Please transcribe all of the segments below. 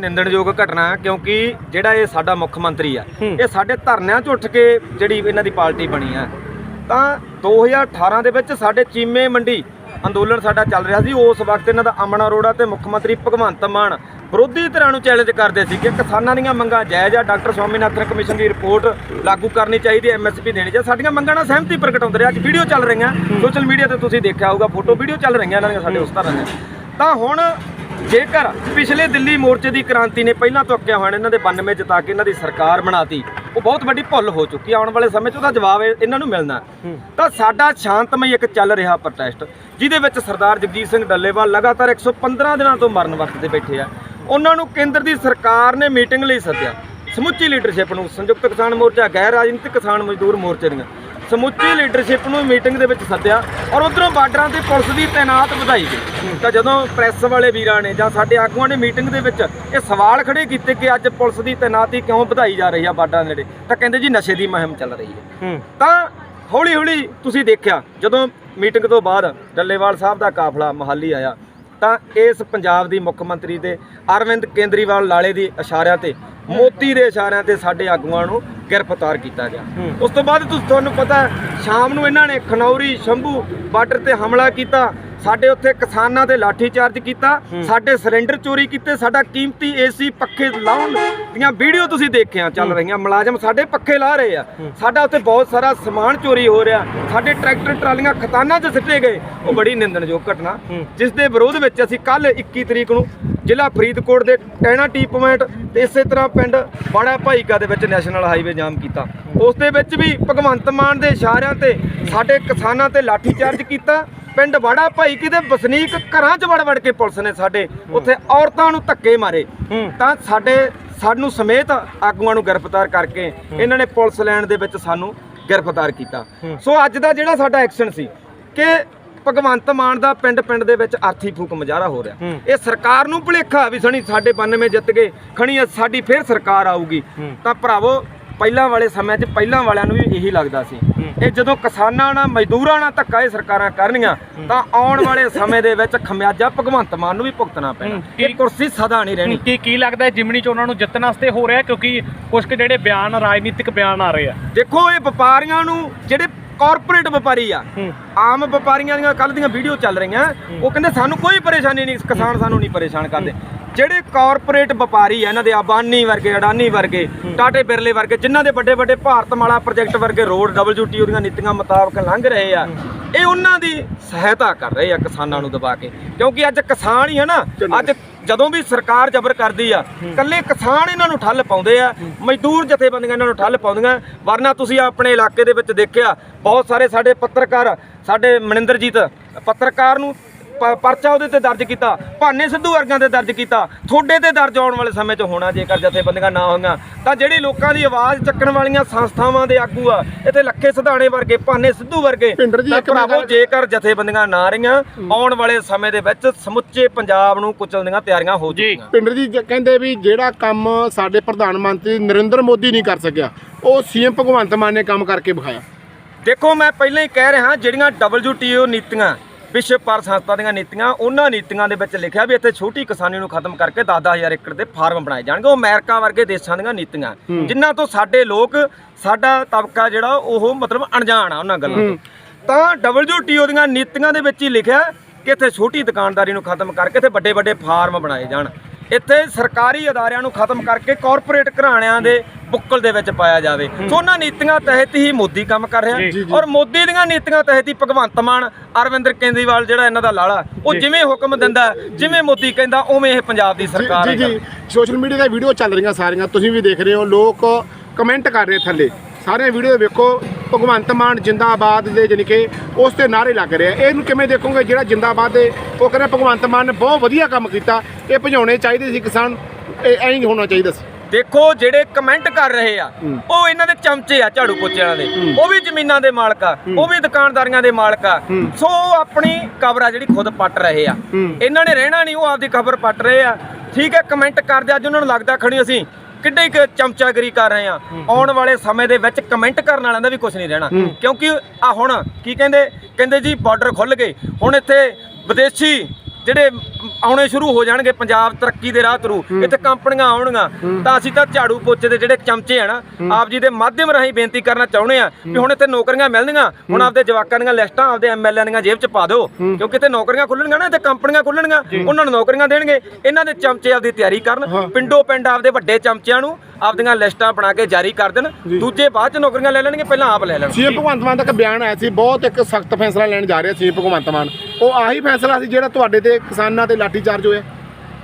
ਨਿੰਦਣਯੋਗ ਘਟਨਾ ਕਿਉਂਕਿ ਜਿਹੜਾ ਇਹ ਸਾਡਾ ਮੁੱਖ ਮੰਤਰੀ ਆ ਇਹ ਸਾਡੇ ਧਰਨਿਆਂ 'ਚ ਉੱਠ ਕੇ ਜਿਹੜੀ ਇਹਨਾਂ ਦੀ ਪਾਰਟੀ ਬਣੀ ਆ। ਤਾਂ 2018 ਦੇ ਵਿੱਚ ਸਾਡੇ ਚੀਮੇ ਮੰਡੀ ਅੰਦੋਲਨ ਸਾਡਾ ਚੱਲ ਰਿਹਾ ਸੀ। ਉਸ ਵਕਤ ਇਹਨਾਂ ਦਾ ਅਮਨ ਅਰੋੜਾ ਤੇ ਮੁੱਖ ਮੰਤਰੀ ਭਗਵੰਤ ਮਾਨ ਵਿਰੋਧੀ ਧਿਰਾਂ ਨੂੰ ਚੈਲੰਜ ਕਰਦੇ ਸੀ ਕਿ ਕਿਸਾਨਾਂ ਦੀਆਂ ਮੰਗਾਂ ਜਾਇਜ਼ ਆ। ਡਾਕਟਰ ਸਵਾਮੀਨਾਥਨ ਕਮਿਸ਼ਨ ਦੀ ਰਿਪੋਰਟ ਲਾਗੂ ਕਰਨੀ ਚਾਹੀਦੀ ਐਮਐਸਪੀ ਦੇਣੀ ਚਾਹੀਦੀ। ਸਾਡੀਆਂ ਮੰਗਾਂ ਨਾਲ ਸਹਿਮਤੀ ਪ੍ਰਗਟਾਉਂਦੇ ਰਹੇ। ਅੱਜ ਵੀਡੀਓ ਚੱਲ ਰਹੀਆਂ। ਸੋਸ਼ਲ ਮੀਡੀਆ ਤੇ ਤੁਸੀਂ ਦੇਖਿਆ ਹੋਊਗਾ ਫੋਟੋ ਵੀਡੀਓ ਚੱਲ ਰਹੀਆਂ ਇਹਨਾਂ ਦੀਆਂ ਸਾਡੇ ਉਸ ਤਰ੍ਹਾਂ ਦੀਆਂ। ਤਾਂ ਹੁਣ ਜੇਕਰ ਪਿਛਲੇ ਦਿੱਲੀ ਮੋਰਚੇ ਦੀ ਕ੍ਰਾਂਤੀ ਨੇ ਪਹਿਲਾਂ ਤੋਂ ਅੱਕਿਆ ਹੋਇਆ ਇਹਨਾਂ ਦੇ 92 ਜਿਤਾ ਕੇ ਇਹਨਾਂ ਦੀ ਸਰਕਾਰ ਬਣਾਤੀ ਉਹ ਬਹੁਤ ਵੱਡੀ ਭੁੱਲ ਹੋ ਚੁੱਕੀ ਆਉਣ ਵਾਲੇ ਸਮੇਂ 'ਚ ਉਹਦਾ ਜਵਾਬ ਇਹ- ਇਹਨਾਂ ਨੂੰ ਮਿਲਣਾ। ਤਾਂ ਸਾਡਾ ਸ਼ਾਂਤਮਈ ਇੱਕ ਚੱਲ ਰਿਹਾ ਪ੍ਰੋਟੈਸਟ ਜਿਹਦੇ ਵਿੱਚ ਸਰਦਾਰ ਜਗਜੀਤ ਸਿੰਘ ਡੱਲੇਵਾਲ ਲਗਾਤਾਰ 115 ਦਿਨਾਂ ਤੋਂ ਮਰਨ ਵਰਤ ਤੇ ਬੈਠੇ ਆ। ਉਹਨਾਂ ਨੂੰ ਕੇਂਦਰ ਦੀ ਸਰਕਾਰ ਨੇ ਮੀਟਿੰਗ ਲਈ ਸੱਦਿਆ। ਸਮੁੱਚੀ ਲੀਡਰਸ਼ਿਪ ਨੂੰ ਸੰਯੁਕਤ ਕਿਸਾਨ ਮੋਰਚਾ ਗੈਰ ਰਾਜਨੀਤਿਕ ਕਿਸਾਨ ਮਜ਼ਦੂਰ ਮੋਰਚੇ ਦੀਆਂ। ਸਮੁੱਚੀ ਲੀਡਰਸ਼ਿਪ ਨੂੰ ਮੀਟਿੰਗ ਦੇ ਵਿੱਚ ਸੱਦਿਆ ਔਰ ਉਧਰੋਂ ਬਾਰਡਰਾਂ ਤੇ ਪੁਲਿਸ ਦੀ ਤਾਇਨਾਤ ਵਧਾਈ ਗਈ। ਤਾਂ ਜਦੋਂ ਪ੍ਰੈਸ ਵਾਲੇ ਵੀਰਾਂ ਨੇ ਜਾਂ ਸਾਡੇ ਆਗੂਆਂ ਨੇ ਮੀਟਿੰਗ ਦੇ ਵਿੱਚ ਇਹ ਸਵਾਲ ਖੜੇ ਕੀਤੇ ਕਿ ਅੱਜ ਪੁਲਿਸ ਦੀ ਤਾਇਨਾਤੀ ਕਿਉਂ ਵਧਾਈ ਜਾ ਰਹੀ ਆ ਬਾਰਡਰਾਂ ਨੇੜੇ ਤਾਂ ਕਹਿੰਦੇ ਜੀ ਨਸ਼ੇ ਦੀ ਮੁਹਿੰਮ ਚੱਲ ਰਹੀ ਹੈ। ਤਾਂ ਹੌਲੀ ਹੌਲੀ ਤੁਸੀਂ ਦੇਖਿਆ ਜਦੋਂ ਮੀਟਿੰਗ ਤੋਂ ਬਾਅਦ ਡੱਲੇਵਾਲ ਸਾਹਿਬ ਦਾ ਕਾਫਲਾ ਮਹਾਲੀ ਆਇਆ ਤਾਂ ਇਸ ਪੰਜਾਬ ਦੀ ਮੁੱਖ ਮੰਤਰੀ ਦੇ ਅਰਵਿੰਦ ਕੇਂਦਰੀਵਾਲ ਲਾਲੇ ਦੀ ਇਸ਼ਾਰਿਆਂ ਤੇ ਮੋਦੀ ਦੇ ਇਸ਼ਾਰਿਆਂ ਤੇ ਸਾਡੇ ਆਗੂਆਂ ਨੂੰ ਗ੍ਰਿਫਤਾਰ ਕੀਤਾ ਗਿਆ। ਉਸ ਤੋਂ ਬਾਅਦ ਤੁਸੀਂ ਤੁਹਾਨੂੰ ਪਤਾ ਸ਼ਾਮ ਨੂੰ ਇਹਨਾਂ ਨੇ ਖਨੌਰੀ ਸ਼ੰਭੂ ਬਾਰਡਰ ਤੇ ਹਮਲਾ ਕੀਤਾ। ਸਾਡੇ ਉੱਥੇ ਕਿਸਾਨਾਂ ਤੇ ਲਾਠੀ ਚਾਰਜ ਕੀਤਾ ਸਾਡੇ ਸਿਲੰਡਰ ਚੋਰੀ ਕੀਤੇ ਸਾਡਾ ਕੀਮਤੀ ਏਸੀ ਪੱਖੇ ਲਾਉਣ ਦੀਆਂ ਵੀਡੀਓ ਤੁਸੀਂ ਦੇਖਿਆ ਚੱਲ ਰਹੀਆਂ ਮੁਲਾਜ਼ਮ ਸਾਡੇ ਪੱਖੇ ਲਾ ਰਹੇ ਆ। ਸਾਡਾ ਉੱਥੇ ਬਹੁਤ ਸਾਰਾ ਸਮਾਨ ਚੋਰੀ ਹੋ ਰਿਹਾ ਸਾਡੇ ਟਰੈਕਟਰ ਟਰਾਲੀਆਂ ਖਤਾਨਾਂ 'ਚ ਸਿੱਟੇ ਗਏ। ਉਹ ਬੜੀ ਨਿੰਦਣਯੋਗ ਘਟਨਾ। ਜਿਸ ਦੇ ਵਿਰੋਧ ਵਿੱਚ ਅਸੀਂ ਕੱਲ 21 ਤਰੀਕ ਨੂੰ ਜ਼ਿਲ੍ਹਾ ਫਰੀਦਕੋਟ ਦੇ ਟੈਣਾ ਟੀ ਪੁਆਇੰਟ ਤੇ ਇਸੇ ਤਰ੍ਹਾਂ ਪਿੰਡ ਬਾੜਾ ਭਾਈਕਾ ਦੇ ਵਿੱਚ ਨੈਸ਼ਨਲ ਹਾਈਵੇ ਜਾਮ ਕੀਤਾ। ਉਸ ਦੇ ਵਿੱਚ ਵੀ ਭਗਵੰਤ ਮਾਨ ਦੇ ਇਸ਼ਾਰਿਆਂ ਤੇ ਸਾਡੇ ਕਿਸਾਨਾਂ ਤੇ ਲਾਠੀ ਚਾਰਜ ਕੀਤਾ ਪਿੰਡ ਬਾੜਾ ਭਾਈਕੀ ਦੇ ਵਸਨੀਕ ਘਰਾਂ 'ਚ ਵੜ ਵੜ ਕੇ ਪੁਲਿਸ ਨੇ ਸਾਡੇ ਉੱਥੇ ਔਰਤਾਂ ਨੂੰ ਧੱਕੇ ਮਾਰੇ। ਤਾਂ ਸਾਡੇ ਸਾਨੂੰ ਸਮੇਤ ਆਗੂਆਂ ਨੂੰ ਗ੍ਰਿਫਤਾਰ ਕਰਕੇ ਇਹਨਾਂ ਨੇ ਪੁਲਿਸ ਲੈਣ ਦੇ ਵਿੱਚ ਸਾਨੂੰ ਗ੍ਰਿਫਤਾਰ ਕੀਤਾ। ਸੋ ਅੱਜ ਦਾ ਜਿਹੜਾ ਸਾਡਾ ਐਕਸ਼ਨ ਸੀ ਕਿ ਭਗਵੰਤ ਮਾਨ ਦਾ ਪਿੰਡ ਪਿੰਡ ਦੇ ਵਿੱਚ ਆਰਥੀ ਫੂਕ ਮੁਜ਼ਾਹਰਾ ਹੋ ਰਿਹਾ। ਇਹ ਸਰਕਾਰ ਨੂੰ ਭੁਲੇਖਾ ਵੀ ਸਣੀ ਸਾਡੇ 92 ਜਿੱਤ ਗਏ ਖਣੀ ਸਾਡੀ ਫੇਰ ਸਰਕਾਰ ਆਊਗੀ। ਤਾਂ ਭਰਾਵੋ ਪਹਿਲਾਂ ਵਾਲੇ ਸਮੇਂ 'ਚ ਪਹਿਲਾਂ ਵਾਲਿਆਂ ਨੂੰ ਵੀ ਇਹੀ ਲੱਗਦਾ ਸੀ। ਇਹ ਜਦੋਂ ਕਿਸਾਨਾਂ ਨਾਲ ਮਜ਼ਦੂਰਾਂ ਨਾਲ ਧੱਕਾ ਇਹ ਸਰਕਾਰਾਂ ਕਰਨੀਆਂ ਤਾਂ ਆਉਣ ਵਾਲੇ ਸਮੇਂ ਦੇ ਵਿੱਚ ਖਮਿਆਜਾ ਭਗਵੰਤ ਮਾਨ ਨੂੰ ਵੀ ਭੁਗਤਣਾ ਪੈਣਾ। ਇਹ ਕੁਰਸੀ ਸਦਾ ਨਹੀਂ ਰਹਿਣੀ। ਕੀ ਕੀ ਲੱਗਦਾ ਜਿਮਣੀ ਚ ਉਹਨਾਂ ਨੂੰ ਜਿੱਤਣ ਵਾਸਤੇ ਹੋ ਰਿਹਾ? ਕਿਉਂਕਿ ਕੁਝ ਕੁ ਜਿਹੜੇ ਬਿਆਨ ਰਾਜਨੀਤਿਕ ਬਿਆਨ ਆ ਰਹੇ ਆ। ਦੇਖੋ ਇਹ ਵਪਾਰੀਆਂ ਨੂੰ ਜਿਹੜੇ ਕਾਰਪੋਰੇਟ ਵਪਾਰੀ ਆ ਆਮ ਵਪਾਰੀਆਂ ਦੀਆਂ ਕੱਲ ਦੀਆਂ ਵੀਡੀਓ ਚੱਲ ਰਹੀਆਂ। ਉਹ ਕਹਿੰਦੇ ਸਾਨੂੰ ਕੋਈ ਪਰੇਸ਼ਾਨੀ ਨਹੀਂ ਕਿਸਾਨ ਸਾਨੂੰ ਨਹੀਂ ਪਰੇਸ਼ਾਨ ਕਰਦੇ। ਜਿਹੜੇ ਕਾਰਪੋਰੇਟ ਵਪਾਰੀ ਆ ਇਹਨਾਂ ਦੇ ਆਬਾਨੀ ਵਰਗੇ ਅਡਾਨੀ ਵਰਗੇ ਟਾਟੇ ਬਿਰਲੇ ਵਰਗੇ ਜਿਨ੍ਹਾਂ ਦੇ ਵੱਡੇ ਵੱਡੇ ਭਾਰਤਮਾਲਾ ਪ੍ਰੋਜੈਕਟ ਵਰਗੇ ਰੋਡ WTO ਦੀਆਂ ਨੀਤੀਆਂ ਮੁਤਾਬਕ ਲੰਘ ਰਹੇ ਆ ਇਹ ਉਹਨਾਂ ਦੀ ਸਹਾਇਤਾ ਕਰ ਰਹੇ ਆ ਕਿਸਾਨਾਂ ਨੂੰ ਦਬਾ ਕੇ। ਕਿਉਂਕਿ ਅੱਜ ਕਿਸਾਨ ਹੀ ਹੈ ਨਾ ਅੱਜ ਜਦੋਂ ਵੀ ਸਰਕਾਰ ਜ਼ਬਰ ਕਰਦੀ ਆ ਕੱਲੇ ਕਿਸਾਨ ਇਹਨਾਂ ਨੂੰ ਠੱਲ ਪਾਉਂਦੇ ਆ ਮਜ਼ਦੂਰ ਜਥੇਬੰਦੀਆਂ ਇਹਨਾਂ ਨੂੰ ਠੱਲ ਪਾਉਂਦੀਆਂ ਵਰਨਾ ਤੁਸੀਂ ਆਪਣੇ ਇਲਾਕੇ ਦੇ ਵਿੱਚ ਦੇਖਿਆ ਬਹੁਤ ਸਾਰੇ ਸਾਡੇ ਪੱਤਰਕਾਰ ਸਾਡੇ ਮਨਿੰਦਰਜੀਤ ਪੱਤਰਕਾਰ ਨੂੰ ਪਰਚਾ ਉਹਦੇ ਤੇ ਦਰਜ ਕੀਤਾ ਭਾਨੇ ਸਿੱਧੂ ਵਰਗਾਂ ਤੇ ਦਰਜ ਕੀਤਾ ਥੋੜੇ ਤੇ ਦਰਜ ਆਉਣ ਵਾਲੇ ਸਮੇਂ 'ਚ ਹੋਣਾ ਜੇਕਰ ਜਥੇਬੰਦੀਆਂ ਨਾ ਹੋਈਆਂ ਤਾਂ ਜਿਹੜੀ ਲੋਕਾਂ ਦੀ ਆਵਾਜ਼ ਚੱਕਣ ਵਾਲੀਆਂ ਸੰਸਥਾਵਾਂ ਦੇ ਆਗੂ ਆ ਇੱਥੇ ਲੱਖੇ ਸਿਧਾਣੇ ਵਰਗੇ ਭਾਨੇ ਸਿੱਧੂ ਵਰਗੇ ਭਰਾਵੋ ਜੇਕਰ ਜਥੇਬੰਦੀਆਂ ਨਾ ਰਹੀਆਂ ਆਉਣ ਵਾਲੇ ਸਮੇਂ ਦੇ ਵਿੱਚ ਸਮੁੱਚੇ ਪੰਜਾਬ ਨੂੰ ਕੁਚਲਣ ਦੀਆਂ ਤਿਆਰੀਆਂ ਹੋ ਜੀ। ਚੁੱਕੀਆਂ। ਪਿੰਡਰ ਜੀ ਜ- ਕਹਿੰਦੇ ਵੀ ਜਿਹੜਾ ਕੰਮ ਸਾਡੇ ਪ੍ਰਧਾਨ ਮੰਤਰੀ ਨਰਿੰਦਰ ਮੋਦੀ ਨਹੀਂ ਕਰ ਸਕਿਆ ਉਹ ਸੀਐਮ ਭਗਵੰਤ ਮਾਨ ਨੇ ਕੰਮ ਕਰਕੇ ਵਿਖਾਇਆ। ਦੇਖੋ ਮੈਂ ਪਹਿਲਾਂ ਹੀ ਕਹਿ ਰਿਹਾ ਜਿਹੜੀਆਂ WTO ਨੀਤੀਆਂ ਵਿਸ਼ਵ ਪਰ ਸੰਸਥਾ ਦੀਆਂ ਨੀਤੀਆਂ ਉਹਨਾਂ ਨੀਤੀਆਂ ਦੇ ਵਿੱਚ ਲਿਖਿਆ ਵੀ ਇੱਥੇ ਛੋਟੀ ਕਿਸਾਨੀ ਨੂੰ ਖਤਮ ਕਰਕੇ 10-10000 ਏਕੜ ਦੇ ਫਾਰਮ ਬਣਾਏ ਜਾਣਗੇ। ਉਹ ਅਮਰੀਕਾ ਵਰਗੇ ਦੇਸ਼ਾਂ ਦੀਆਂ ਨੀਤੀਆਂ। ਜਿਨ੍ਹਾਂ ਤੋਂ ਸਾਡੇ ਲੋਕ ਸਾਡਾ ਤਬਕਾ ਜਿਹੜਾ ਉਹ ਮਤਲਬ ਅਣਜਾਣ ਆ ਉਹਨਾਂ ਗੱਲਾਂ ਤੋਂ। ਤਾਂ WTO ਦੀਆਂ ਨੀਤੀਆਂ ਦੇ ਵਿੱਚ ਹੀ ਲਿਖਿਆ ਕਿ ਇੱਥੇ ਛੋਟੀ ਦੁਕਾਨਦਾਰੀ ਨੂੰ ਖਤਮ ਕਰਕੇ ਇੱਥੇ ਵੱਡੇ ਵੱਡੇ ਫਾਰਮ ਬਣਾਏ ਜਾਣ। ਇੱਥੇ ਸਰਕਾਰੀ ਅਦਾਰਿਆਂ ਨੂੰ ਖਤਮ ਕਰਕੇ ਕਾਰਪੋਰੇਟ ਘਰਾਣਿਆਂ ਦੇ ਬੁੱਕਲ ਦੇ ਵਿੱਚ ਪਾਇਆ ਜਾਵੇ। ਸੋ ਉਹਨਾਂ ਨੀਤੀਆਂ ਤਹਿਤ ਹੀ ਮੋਦੀ ਕੰਮ ਕਰ ਰਿਹਾ। ਔਰ ਮੋਦੀ ਦੀਆਂ ਨੀਤੀਆਂ ਤਹਿਤ ਹੀ ਭਗਵੰਤ ਮਾਨ ਅਰਵਿੰਦਰ ਕੇਂਦਰੀਵਾਲ ਜਿਹੜਾ ਇਹਨਾਂ ਦਾ ਲਾਲਾ ਉਹ ਜਿਵੇਂ ਹੁਕਮ ਦਿੰਦਾ ਜਿਵੇਂ ਮੋਦੀ ਕਹਿੰਦਾ ਉਵੇਂ ਇਹ ਪੰਜਾਬ ਦੀ ਸਰਕਾਰ ਜੀ ਹੈ। ਜੀ। ਸੋਸ਼ਲ ਮੀਡੀਆ ਤੇ ਵੀਡੀਓ ਚੱਲ ਰਹੀਆਂ ਸਾਰੀਆਂ ਤੁਸੀਂ ਵੀ ਦੇਖ ਰਹੇ ਹੋ ਲੋਕ ਕਮੈਂਟ ਕਰ ਰਹੇ ਥੱਲੇ। ਸਾਰੇ ਵੀਡੀਓ ਵੇਖੋ ਭਗਵੰਤ ਮਾਨ ਜਿੰਦਾਬਾਦ ਦੇ ਜਾਣੀ ਕਿ ਉਸ ਤੇ ਨਾਰੇ ਲੱਗ ਰਹੇ ਇਹਨੂੰ ਕਿਵੇਂ ਦੇਖੋਗੇ? ਜਿਹੜਾ ਜਿੰਦਾਬਾਦ ਦੇ ਉਹ ਕਹਿੰਦਾ ਭਗਵੰਤ ਮਾਨ ਨੇ ਬਹੁਤ ਵਧੀਆ ਕੰਮ ਕੀਤਾ। ਇਹ ਭਜਾਉਣੇ ਚਾਹੀਦੇ ਸੀ ਕਿਸਾਨ। ਇਹ ਐਂ ਹੀ ਹੋਣਾ ਚਾਹੀਦਾ ਸੀ। ਦੇਖੋ ਜਿਹੜੇ ਕਮੈਂਟ ਕਰ ਰਹੇ ਆ ਉਹ ਇਹਨਾਂ ਦੇ ਚਮਚੇ ਆ ਝਾੜੂ ਪੋਚੇ ਵਾਲਿਆਂ ਦੇ ਉਹ ਵੀ ਜ਼ਮੀਨਾਂ ਦੇ ਮਾਲਕ ਆ। ਉਹ ਵੀ ਦੁਕਾਨਦਾਰੀਆਂ ਦੇ ਮਾਲਕ ਆ। ਸੋ ਆਪਣੀ ਕਬਰ ਆ ਜਿਹੜੀ ਖੁਦ ਪੱਟ ਰਹੇ ਆ। ਇਹਨਾਂ ਨੇ ਰਹਿਣਾ ਨਹੀਂ ਉਹ ਆਪਦੀ ਕਬਰ ਪੱਟ ਰਹੇ ਆ। ਠੀਕ ਹੈ ਕਮੈਂਟ ਕਰਦੇ ਅੱਜ ਉਹਨਾਂ ਨੂੰ ਲੱਗਦਾ ਖੜੀ ਅਸੀਂ। ਕਿੱਡੇ ਕੁ ਚਮਚਾਗਰੀ ਕਰ ਰਹੇ ਆ। ਆਉਣ ਵਾਲੇ ਸਮੇਂ ਦੇ ਵਿੱਚ ਕਮੈਂਟ ਕਰਨ ਵਾਲਿਆਂ ਦਾ ਵੀ ਕੁਝ ਨਹੀਂ ਰਹਿਣਾ। ਕਿਉਂਕਿ ਆ ਹੁਣ ਕੀ ਕਹਿੰਦੇ ਕਹਿੰਦੇ ਜੀ ਬਾਰਡਰ ਖੁੱਲ ਗਏ। ਹੁਣ ਇੱਥੇ ਵਿਦੇਸ਼ੀ ਜਿਹੜੇ ਆਉਣੇ ਸ਼ੁਰੂ ਹੋ ਜਾਣਗੇ ਪੰਜਾਬ ਤਰੱਕੀ ਦੇ ਰਾਹ ਤੁਰੂ ਇੱਥੇ ਕੰਪਨੀਆਂ ਆਉਣਗੀਆਂ। ਤਾਂ ਅਸੀਂ ਤਾਂ ਝਾੜੂ ਪੋਚੇ ਦੇ ਜਿਹੜੇ ਚਮਚੇ ਆ ਨਾ ਆਪ ਜੀ ਦੇ ਮਾਧਿਅਮ ਰਾਹੀਂ ਬੇਨਤੀ ਕਰਨਾ ਚਾਹੁੰਦੇ ਆ ਵੀ ਹੁਣ ਇੱਥੇ ਨੌਕਰੀਆਂ ਮਿਲਣਗੀਆਂ। ਹੁਣ ਆਪਦੇ ਜਵਾਕਾਂ ਦੀਆਂ ਲਿਸਟਾਂ ਆਪਦੇ ਐਮਐਲਏ ਦੀਆਂ ਜੇਬ 'ਚ ਪਾ ਦਿਓ। ਕਿਉਂਕਿ ਇੱਥੇ ਨੌਕਰੀਆਂ ਖੁੱਲਣਗੀਆਂ ਨਾ ਇੱਥੇ ਕੰਪਨੀਆਂ ਖੁੱਲਣਗੀਆਂ। ਉਹਨਾਂ ਨੂੰ ਨੌਕਰੀਆਂ ਦੇਣਗੇ। ਇਹਨਾਂ ਦੇ ਚਮਚੇ ਆਪਦੀ ਤਿਆਰੀ ਕਰਨ। ਪਿੰਡੋ ਪਿੰਡ ਆਪਦੇ ਵੱਡੇ ਚਮਚਿਆਂ ਨੂੰ ਆਪਦੀਆਂ ਲਿਸਟਾਂ ਬਣਾ ਕੇ ਜਾਰੀ ਕਰ ਦੇਣ। ਦੂਜੇ ਬਾਅਦ 'ਚ ਨੌਕਰੀਆਂ ਲੈ ਲੈਣਗੇ ਪਹਿਲਾਂ ਆਪ ਲੈ ਲੈਣ। ਸੀਐਮ ਭਗਵੰਤ ਮਾਨ ਦਾ ਇੱਕ ਬਿਆਨ ਆਇਆ ਸੀ ਬਹੁਤ ਇੱਕ ਸਖਤ ਫੈਸਲਾ ਲੈਣ ਜਾ ਰਿਹਾ ਸੀ ਭਗਵੰਤ ਮਾਨ। ਉਹ ਆਹੀ ਫੈਸਲਾ ਸੀ ਜਿਹੜਾ ਤੁਹਾਡੇ ਤੇ ਕਿਸਾਨਾਂ ਤੇ ਲਾਠੀਚਾਰਜ ਹੋਇਆ?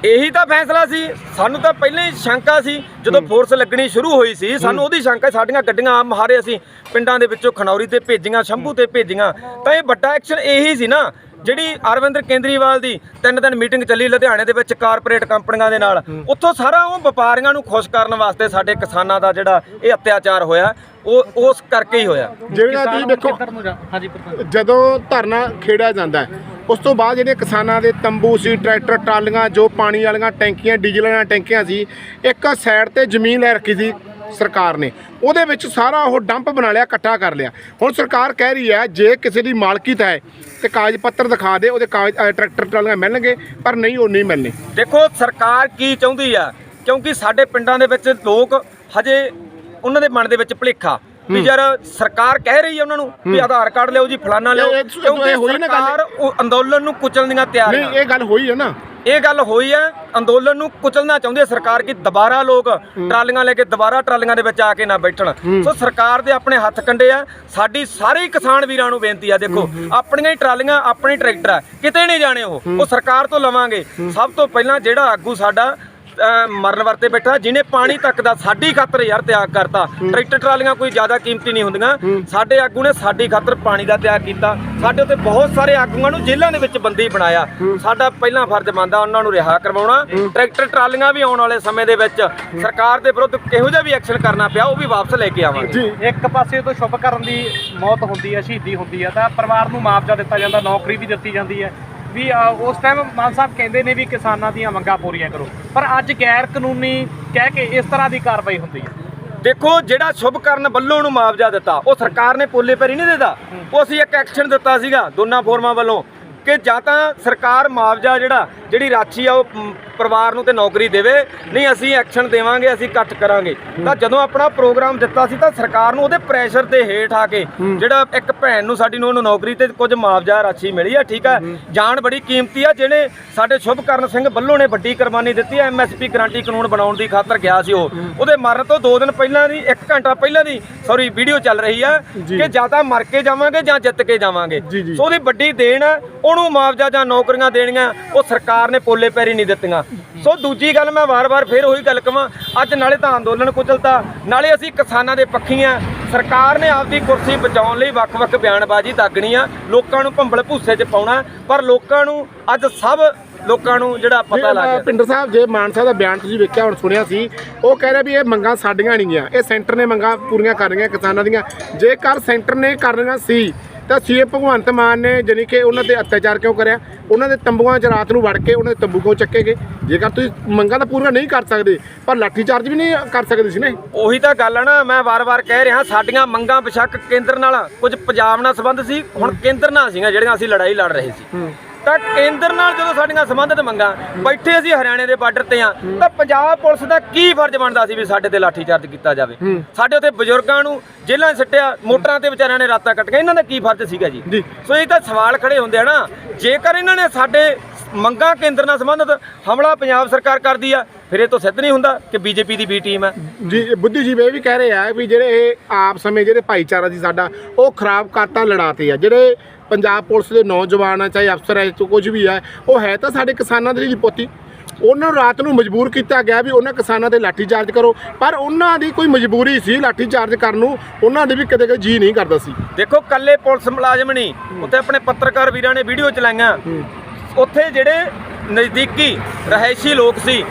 ਇਹੀ ਤਾਂ ਫੈਸਲਾ ਸੀ। ਸਾਨੂੰ ਤਾਂ ਪਹਿਲਾਂ ਹੀ ਸ਼ੰਕਾ ਸੀ। ਜਦੋਂ ਫੋਰਸ ਲੱਗਣੀ ਸ਼ੁਰੂ ਹੋਈ ਸੀ ਸਾਨੂੰ ਉਹਦੀ ਸ਼ੰਕਾ ਸਾਡੀਆਂ ਗੱਡੀਆਂ ਆਮ ਹਾਰੇ ਅਸੀਂ ਪਿੰਡਾਂ ਦੇ ਵਿੱਚੋਂ ਖਨੌਰੀ ਤੇ ਭੇਜੀਆਂ ਸ਼ੰਭੂ ਤੇ ਭੇਜੀਆਂ। ਤਾਂ ਇਹ ਵੱਡਾ ਐਕਸ਼ਨ ਇਹੀ ਸੀ ਨਾ। ਜਿਹੜੀ ਅਰਵਿੰਦਰ ਕੇਂਦਰੀਵਾਲ ਦੀ ਤਿੰਨ ਦਿਨ ਮੀਟਿੰਗ ਚੱਲੀ ਲੁਧਿਆਣੇ ਦੇ ਵਿੱਚ ਕਾਰਪੋਰੇਟ ਕੰਪਨੀਆਂ ਦੇ ਨਾਲ ਉੱਥੋਂ ਸਾਰਾ ਉਹ ਵਪਾਰੀਆਂ ਨੂੰ ਖੁਸ਼ ਕਰਨ ਵਾਸਤੇ ਸਾਡੇ ਕਿਸਾਨਾਂ ਦਾ ਜਿਹੜਾ ਇਹ ਅਤਿਆਚਾਰ ਹੋਇਆ ਉਹ ਉਸ ਕਰਕੇ ਹੀ ਹੋਇਆ। ਜਿਹੜਾ ਤੁਸੀਂ ਦੇਖੋ ਜਦੋਂ ਧਰਨਾ ਖੇੜਿਆ ਜਾਂਦਾ ਹੈ ਉਸ ਤੋਂ ਬਾਅਦ ਜਿਹੜੇ ਕਿਸਾਨਾਂ ਦੇ ਤੰਬੂ ਸੀ ਟਰੈਕਟਰ ਟਰਾਲੀਆਂ ਜੋ ਪਾਣੀ ਵਾਲੀਆਂ ਟੈਂਕੀਆਂ ਡੀਜ਼ਲ ਵਾਲੀਆਂ ਟੈਂਕੀਆਂ ਸੀ ਇੱਕ ਸਾਈਡ ਤੇ ਜ਼ਮੀਨ ਲੈ ਰੱਖੀ ਸੀ ਸਰਕਾਰ ਨੇ। ਉਹਦੇ ਵਿੱਚ ਸਾਰਾ ਉਹ ਡੰਪ ਬਣਾ ਲਿਆ ਇਕੱਠਾ ਕਰ ਲਿਆ। ਹੁਣ ਸਰਕਾਰ ਕਹਿ ਰਹੀ ਹੈ ਜੇ ਕਿਸੇ ਦੀ ਮਾਲਕੀਤ ਹੈ ਤੇ ਕਾਗਜ਼ ਪੱਤਰ ਦਿਖਾ ਦੇ ਉਹਦੇ ਕਾਗਜ਼ ਅ, ਟਰੈਕਟਰ ਟਰਾਲੀਆਂ ਮਿਲਣਗੇ ਪਰ ਨਹੀਂ ਉਹ ਨਹੀਂ ਮਿਲਣੇ। ਦੇਖੋ ਸਰਕਾਰ ਕੀ ਚਾਹੁੰਦੀ ਆ ਕਿਉਂਕਿ ਸਾਡੇ ਪਿੰਡਾਂ ਦੇ ਵਿੱਚ ਲੋਕ ਹਜੇ ਉਹਨਾਂ ਦੇ ਮਨ ਦੇ ਵਿੱਚ ਭੁਲੇਖਾ। ਵੀ ਯਾਰ ਸਰਕਾਰ ਕਹਿ ਰਹੀ ਹੈ ਉਹਨਾਂ ਨੂੰ ਵੀ ਆਧਾਰ ਕਾਰਡ ਲਿਓ ਜੀ ਫਲਾਨਾ ਲਿਓ ਇਹ- ਇਹ- ਇਹ ਹੋਈ ਨਾ ਗੱਲ। ਸਰਕਾਰ ਉਹ ਅੰਦੋਲਨ ਨੂੰ ਕੁਚਲਣ ਦੀਆਂ ਤਿਆਰ ਨਹੀਂ ਆ ਇਹ ਗੱਲ ਹੋਈ ਹੈ ਨਾ। ਇਹ ਗੱਲ ਹੋਈ ਹੈ ਅੰਦੋਲਨ ਨੂੰ ਕੁਚਲਣਾ ਚਾਹੁੰਦੀ ਹੈ ਸਰਕਾਰ ਕਿ ਦੁਬਾਰਾ ਲੋਕ ਟਰਾਲੀਆਂ ਲੈ ਕੇ ਦੁਬਾਰਾ ਟਰਾਲੀਆਂ ਦੇ ਵਿੱਚ ਆ ਕੇ ਨਾ ਬੈਠਣ। ਸੋ ਸਰਕਾਰ ਦੇ ਆਪਣੇ ਹੱਥ ਕੰਡੇ ਆ ਸਾਡੀ ਸਾਰੇ ਕਿਸਾਨ ਵੀਰਾਂ ਨੂੰ ਬੇਨਤੀ ਆ ਦੇਖੋ ਆਪਣੀਆਂ ਹੀ ਟਰਾਲੀਆਂ ਆਪਣੇ ਟਰੈਕਟਰ ਆ ਕਿਤੇ ਨਹੀਂ ਜਾਣੇ ਉਹ। ਉਹ ਸਰਕਾਰ ਤੋਂ ਲਵਾਂਗੇ। ਸਭ ਤੋਂ ਪਹਿਲਾਂ ਜਿਹੜਾ ਆਗੂ ਸਾਡਾ ਮਰਨ ਵਰਤੇ ਬੈਠਾ ਜਿਹਨੇ ਪਾਣੀ ਤੱਕ ਦਾ ਸਾਡੀ ਖਾਤਰ ਯਾਰ ਤਿਆਗ ਕਰਤਾ। ਟਰੈਕਟਰ ਟਰਾਲੀਆਂ ਕੋਈ ਜ਼ਿਆਦਾ ਕੀਮਤੀ ਨਹੀਂ ਹੁੰਦੀਆਂ। ਸਾਡੇ ਆਗੂ ਨੇ ਸਾਡੀ ਖਾਤਰ ਪਾਣੀ ਦਾ ਤਿਆਗ ਕੀਤਾ। ਸਾਡੇ ਉੱਤੇ ਬਹੁਤ ਸਾਰੇ ਆਗੂਆਂ ਨੂੰ ਜੇਲ੍ਹਾਂ ਦੇ ਵਿੱਚ ਬੰਦੀ ਬਣਾਇਆ। ਸਾਡਾ ਪਹਿਲਾ ਫਰਜ਼ ਬਣਦਾ ਉਹਨਾਂ ਨੂੰ ਰਿਹਾ ਕਰਵਾਉਣਾ। ਟਰੈਕਟਰ ਟਰਾਲੀਆਂ ਵੀ ਆਉਣ ਵਾਲੇ ਸਮੇਂ ਦੇ ਵਿੱਚ ਸਰਕਾਰ ਦੇ ਵਿਰੁੱਧ ਕਿਹੋ ਜਿਹਾ ਵੀ ਐਕਸ਼ਨ ਕਰਨਾ ਪਿਆ ਉਹ ਵੀ ਵਾਪਸ ਲੈ ਕੇ ਆਵਾਂਗੇ। ਜੀ। ਇੱਕ ਪਾਸੇ ਤੋਂ ਸ਼ੁਭ ਕਰਨ ਦੀ ਮੌਤ ਹੁੰਦੀ ਹੈ ਸ਼ਹੀਦੀ ਹੁੰਦੀ ਹੈ ਤਾਂ ਪਰਿਵਾਰ ਨੂੰ ਮੁਆਵਜ਼ਾ ਦਿੱਤਾ ਜਾਂਦਾ ਨੌਕਰੀ ਵੀ ਦਿੱਤੀ ਜਾਂਦੀ ਹੈ। ਵੀ ਉਸ ਟਾਈਮ ਮਾਨ ਸਾਹਿਬ ਕਹਿੰਦੇ ਨੇ ਵੀ ਕਿਸਾਨਾਂ ਦੀਆਂ ਮੰਗਾਂ ਪੂਰੀਆਂ ਕਰੋ। ਪਰ ਅੱਜ ਗੈਰ ਕਾਨੂੰਨੀ ਕਹਿ ਕੇ ਇਸ ਤਰ੍ਹਾਂ ਦੀ ਕਾਰਵਾਈ ਹੁੰਦੀ ਹੈ। ਦੇਖੋ ਜਿਹੜਾ ਸ਼ੁਭ ਕਰਨ ਵੱਲੋਂ ਨੂੰ ਮੁਆਵਜ਼ਾ ਦਿੱਤਾ ਉਹ ਸਰਕਾਰ ਨੇ ਪੋਲੇ ਪੈਰੀ ਨਹੀਂ ਦਿੱਤਾ। ਉਹ ਅਸੀਂ ਇੱਕ ਐਕਸ਼ਨ ਦਿੱਤਾ ਸੀਗਾ ਦੋਨਾਂ ਫੋਰਮਾਂ ਵੱਲੋਂ। ਕਿ ਜਾਂ ਤਾਂ ਸਰਕਾਰ ਮੁਆਵਜ਼ਾ ਜਿਹੜਾ ਜਿਹੜੀ ਰਾਸ਼ੀ ਆ ਉਹ ਪਰਿਵਾਰ ਨੂੰ ਤੇ ਨੌਕਰੀ ਦੇਵੇ ਨਹੀਂ ਅਸੀਂ ਐਕਸ਼ਨ ਦੇਵਾਂਗੇ ਅਸੀਂ ਕੱਟ ਕਰਾਂਗੇ। ਤਾਂ ਜਦੋਂ ਆਪਣਾ ਪ੍ਰੋਗਰਾਮ ਦਿੱਤਾ ਸੀ ਤਾਂ ਸਰਕਾਰ ਨੂੰ ਉਹਦੇ ਪ੍ਰੈਸ਼ਰ ਦੇ ਹੇਠ ਆ ਕੇ ਜਿਹੜਾ ਇੱਕ ਭੈਣ ਨੂੰ ਸਾਡੀ ਨੂੰ ਉਹਨੂੰ ਨੌਕਰੀ ਤੇ ਕੁਝ ਮੁਆਵਜ਼ਾ ਰਾਸ਼ੀ ਮਿਲੀ ਆ ਠੀਕ ਆ? ਜਾਨ ਬੜੀ ਕੀਮਤੀ ਆ ਜਿਹਨੇ ਸਾਡੇ ਸ਼ੁਭਕਰਨ ਸਿੰਘ ਵੱਲੋਂ ਨੇ ਵੱਡੀ ਕੁਰਬਾਨੀ ਦਿੱਤੀ ਐ ਐਮਐਸਪੀ ਗਰੰਟੀ ਕਾਨੂੰਨ ਬਣਾਉਣ ਦੀ ਖਾਤਰ ਗਿਆ ਸੀ ਉਹ। ਉਹਦੇ ਮਰਨ ਤੋਂ 2 ਦਿਨ ਪਹਿਲਾਂ ਦੀ 1 ਘੰਟਾ ਪਹਿਲਾਂ ਦੀ ਸੌਰੀ ਵੀਡੀਓ ਚੱਲ ਰਹੀ ਆ ਕਿ ਜਾਂ ਤਾਂ ਮਰ ਕੇ ਜਾਵਾਂਗੇ ਜਾਂ ਜਿੱਤ ਕੇ ਜਾਵਾਂਗੇ। ਸੋ ਉਹਦੀ ਵੱਡੀ ਦੇਣ ਆ ਉਹਨੂੰ ਮੁਆਵਜ਼ਾ ਜਾਂ ਨੌਕਰੀਆਂ ਦੇਣੀਆਂ ਉਹ ਸਰਕਾਰ ਨੇ ਪੋਲੇ ਪੈਰੀ ਨਹੀਂ ਦਿੱਤੀਆਂ। ਸੋ ਦੂਜੀ ਗੱਲ ਮੈਂ ਵਾਰ-ਵਾਰ ਫੇਰ ਉਹੀ ਗੱਲ ਕਵਾਂ ਅੱਜ ਨਾਲੇ ਤਾਂ ਅੰਦੋਲਨ ਕੁਚਲਤਾ ਨਾਲੇ ਅਸੀਂ ਕਿਸਾਨਾਂ ਦੇ ਪੱਖੀ ਆ। ਸਰਕਾਰ ਨੇ ਆਪਦੀ ਕੁਰਸੀ ਬਚਾਉਣ ਲਈ ਵੱਖ-ਵੱਖ ਬਿਆਨਬਾਜ਼ੀ ਦਾਗਣੀ ਆ। ਲੋਕਾਂ ਨੂੰ ਭੰਬਲ ਭੂਸੇ 'ਚ ਪਾਉਣਾ ਪਰ ਲੋਕਾਂ ਨੂੰ ਅੱਜ ਸਭ ਲੋਕਾਂ ਨੂੰ ਜਿਹੜਾ ਪਤਾ ਲੱਗ ਗਿਆ। ਪਿੰਡਰ ਸਾਹਿਬ ਜੇ ਮਾਨ ਸਾਹਿਬ ਦਾ ਬਿਆਨ ਤੁਸੀਂ ਵੇਖਿਆ ਹੁਣ ਸੁਣਿਆ ਸੀ ਉਹ ਕਹਿ ਰਿਹਾ ਵੀ ਇਹ ਮੰਗਾਂ ਸਾਡੀਆਂ ਨਹੀਂ ਗਿਆ ਇਹ ਸੈਂਟਰ ਨੇ ਮੰਗਾਂ ਪੂਰੀਆਂ ਕਰ ਰਹੀਆਂ ਕਿਸਾਨਾਂ ਦੀਆਂ। ਜੇਕਰ ਸੈਂਟਰ ਨੇ ਕਰਨੀਆਂ ਸੀ ਤਾਂ ਸੀਐਮ ਭਗਵੰਤ ਮਾਨ ਨੇ ਜਾਣੀ ਕਿ ਉਹਨਾਂ ਤੇ ਅਤਿਆਚਾਰ ਕਿਉਂ ਕਰਿਆ? ਉਹਨਾਂ ਦੇ ਤੰਬੂਆਂ 'ਚ ਰਾਤ ਨੂੰ ਵੜ ਕੇ ਉਹਨਾਂ ਦੇ ਤੰਬੂ ਕਿਉਂ ਚੱਕੇ ਗਏ? ਜੇਕਰ ਤੁਸੀਂ ਮੰਗਾਂ ਤਾਂ ਪੂਰੀਆਂ ਨਹੀਂ ਕਰ ਸਕਦੇ ਪਰ ਲਾਠੀ ਚਾਰਜ ਵੀ ਨਹੀਂ ਕਰ ਸਕਦੇ ਸੀ ਨਾ। ਉਹੀ ਤਾਂ ਗੱਲ ਆ ਨਾ ਮੈਂ ਵਾਰ-ਵਾਰ ਕਹਿ ਰਿਹਾ ਸਾਡੀਆਂ ਮੰਗਾਂ ਬੇਸ਼ੱਕ ਕੇਂਦਰ ਨਾਲ ਕੁਝ ਪੰਜਾਬ ਨਾਲ ਸੰਬੰਧ ਸੀ ਹੁਣ ਕੇਂਦਰ ਨਾਲ ਸੀਗੀਆਂ ਜਿਹੜੀਆਂ ਅਸੀਂ ਲੜਾਈ ਲੜ ਰਹੇ ਸੀ। ਤਾਂ ਕੇਂਦਰ ਨਾਲ ਜਦੋਂ ਸਾਡੀਆਂ ਸੰਬੰਧਿਤ ਮੰਗਾਂ ਬੈਠੇ ਅਸੀਂ ਹਰਿਆਣੇ ਦੇ ਬਾਰਡਰ ਤੇ ਆ ਤਾਂ ਪੰਜਾਬ ਪੁਲਿਸ ਦਾ ਕੀ ਫਰਜ਼ ਬਣਦਾ ਸੀ ਵੀ ਸਾਡੇ ਤੇ ਲਾਠੀ ਚਾਰਜ ਕੀਤਾ ਜਾਵੇ? ਸਾਡੇ ਉੱਤੇ ਬਜ਼ੁਰਗਾਂ ਨੂੰ ਜੇਲ੍ਹਾਂ ਸਿੱਟਿਆ ਮੋਟਰਾਂ ਤੇ ਵਿਚਾਰਿਆਂ ਨੇ ਰਾਤਾਂ ਕੱਟ ਕੇ ਇਹਨਾਂ ਦਾ ਕੀ ਫਰਜ਼ ਸੀਗਾ ਜੀ? ਜੀ। ਸੋ ਇਹ ਤਾਂ ਸਵਾਲ ਖੜੇ ਹੁੰਦੇ ਆ ਨਾ ਜੇਕਰ ਇਹਨਾਂ ਨੇ ਸਾਡੇ ਮੰਗਾਂ ਕੇਂਦਰ ਨਾਲ ਸੰਬੰਧਿਤ ਹਮਲਾ ਪੰਜਾਬ ਸਰਕਾਰ ਕਰਦੀ ਆ ਫਿਰ ਇਹ ਤੋਂ ਸਿੱਧ ਨਹੀਂ ਹੁੰਦਾ ਕਿ ਬੀਜੇਪੀ ਦੀ ਬੀ ਟੀਮ ਹੈ ਜੀ ਬੁੱਧੀਜੀਵੀ ਇਹ ਵੀ ਕਹਿ ਰਹੇ ਆ ਵੀ ਜਿਹੜੇ ਇਹ ਆਪ ਸਮੇਂ ਜਿਹੜੇ ਭਾਈਚਾਰਾ ਸੀ ਸਾਡਾ ਉਹ ਖਰਾਬ ਕਰਤਾ ਲੜਾਤੇ ਆ। ਜਿਹੜੇ ਪੰਜਾਬ ਪੁਲਿਸ ਦੇ ਨੌਜਵਾਨ ਆ ਚਾਹੇ ਅਫਸਰ ਹੈ ਕੁਝ ਵੀ ਹੈ ਉਹ ਹੈ ਤਾਂ ਸਾਡੇ ਕਿਸਾਨਾਂ ਦੇ ਲਈ ਪੋਤੀ। ਉਹਨਾਂ ਨੂੰ ਰਾਤ ਨੂੰ ਮਜਬੂਰ ਕੀਤਾ ਗਿਆ ਵੀ ਉਹਨਾਂ ਕਿਸਾਨਾਂ ਤੇ ਲਾਠੀ ਚਾਰਜ ਕਰੋ ਪਰ ਉਹਨਾਂ ਦੀ ਕੋਈ ਮਜਬੂਰੀ ਸੀ ਲਾਠੀ ਚਾਰਜ ਕਰਨ ਨੂੰ ਉਹਨਾਂ ਦੇ ਵੀ ਕਦੇ ਕਦੇ ਜੀ ਨਹੀਂ ਕਰਦਾ ਸੀ। ਦੇਖੋ ਕੱਲੇ ਪੁਲਿਸ ਮੁਲਾਜ਼ਮ ਨਹੀਂ ਉੱਥੇ ਆਪਣੇ ਪੱਤਰਕਾਰ ਵੀਰਾਂ ਨੇ ਵੀਡੀਓ ਚਲਾਈਆਂ। ਉੱਥੇ ਜਿਹੜੇ ਨਜ਼ਦੀਕੀ ਰਹਿائشੀ ਲੋਕ ਸੀ।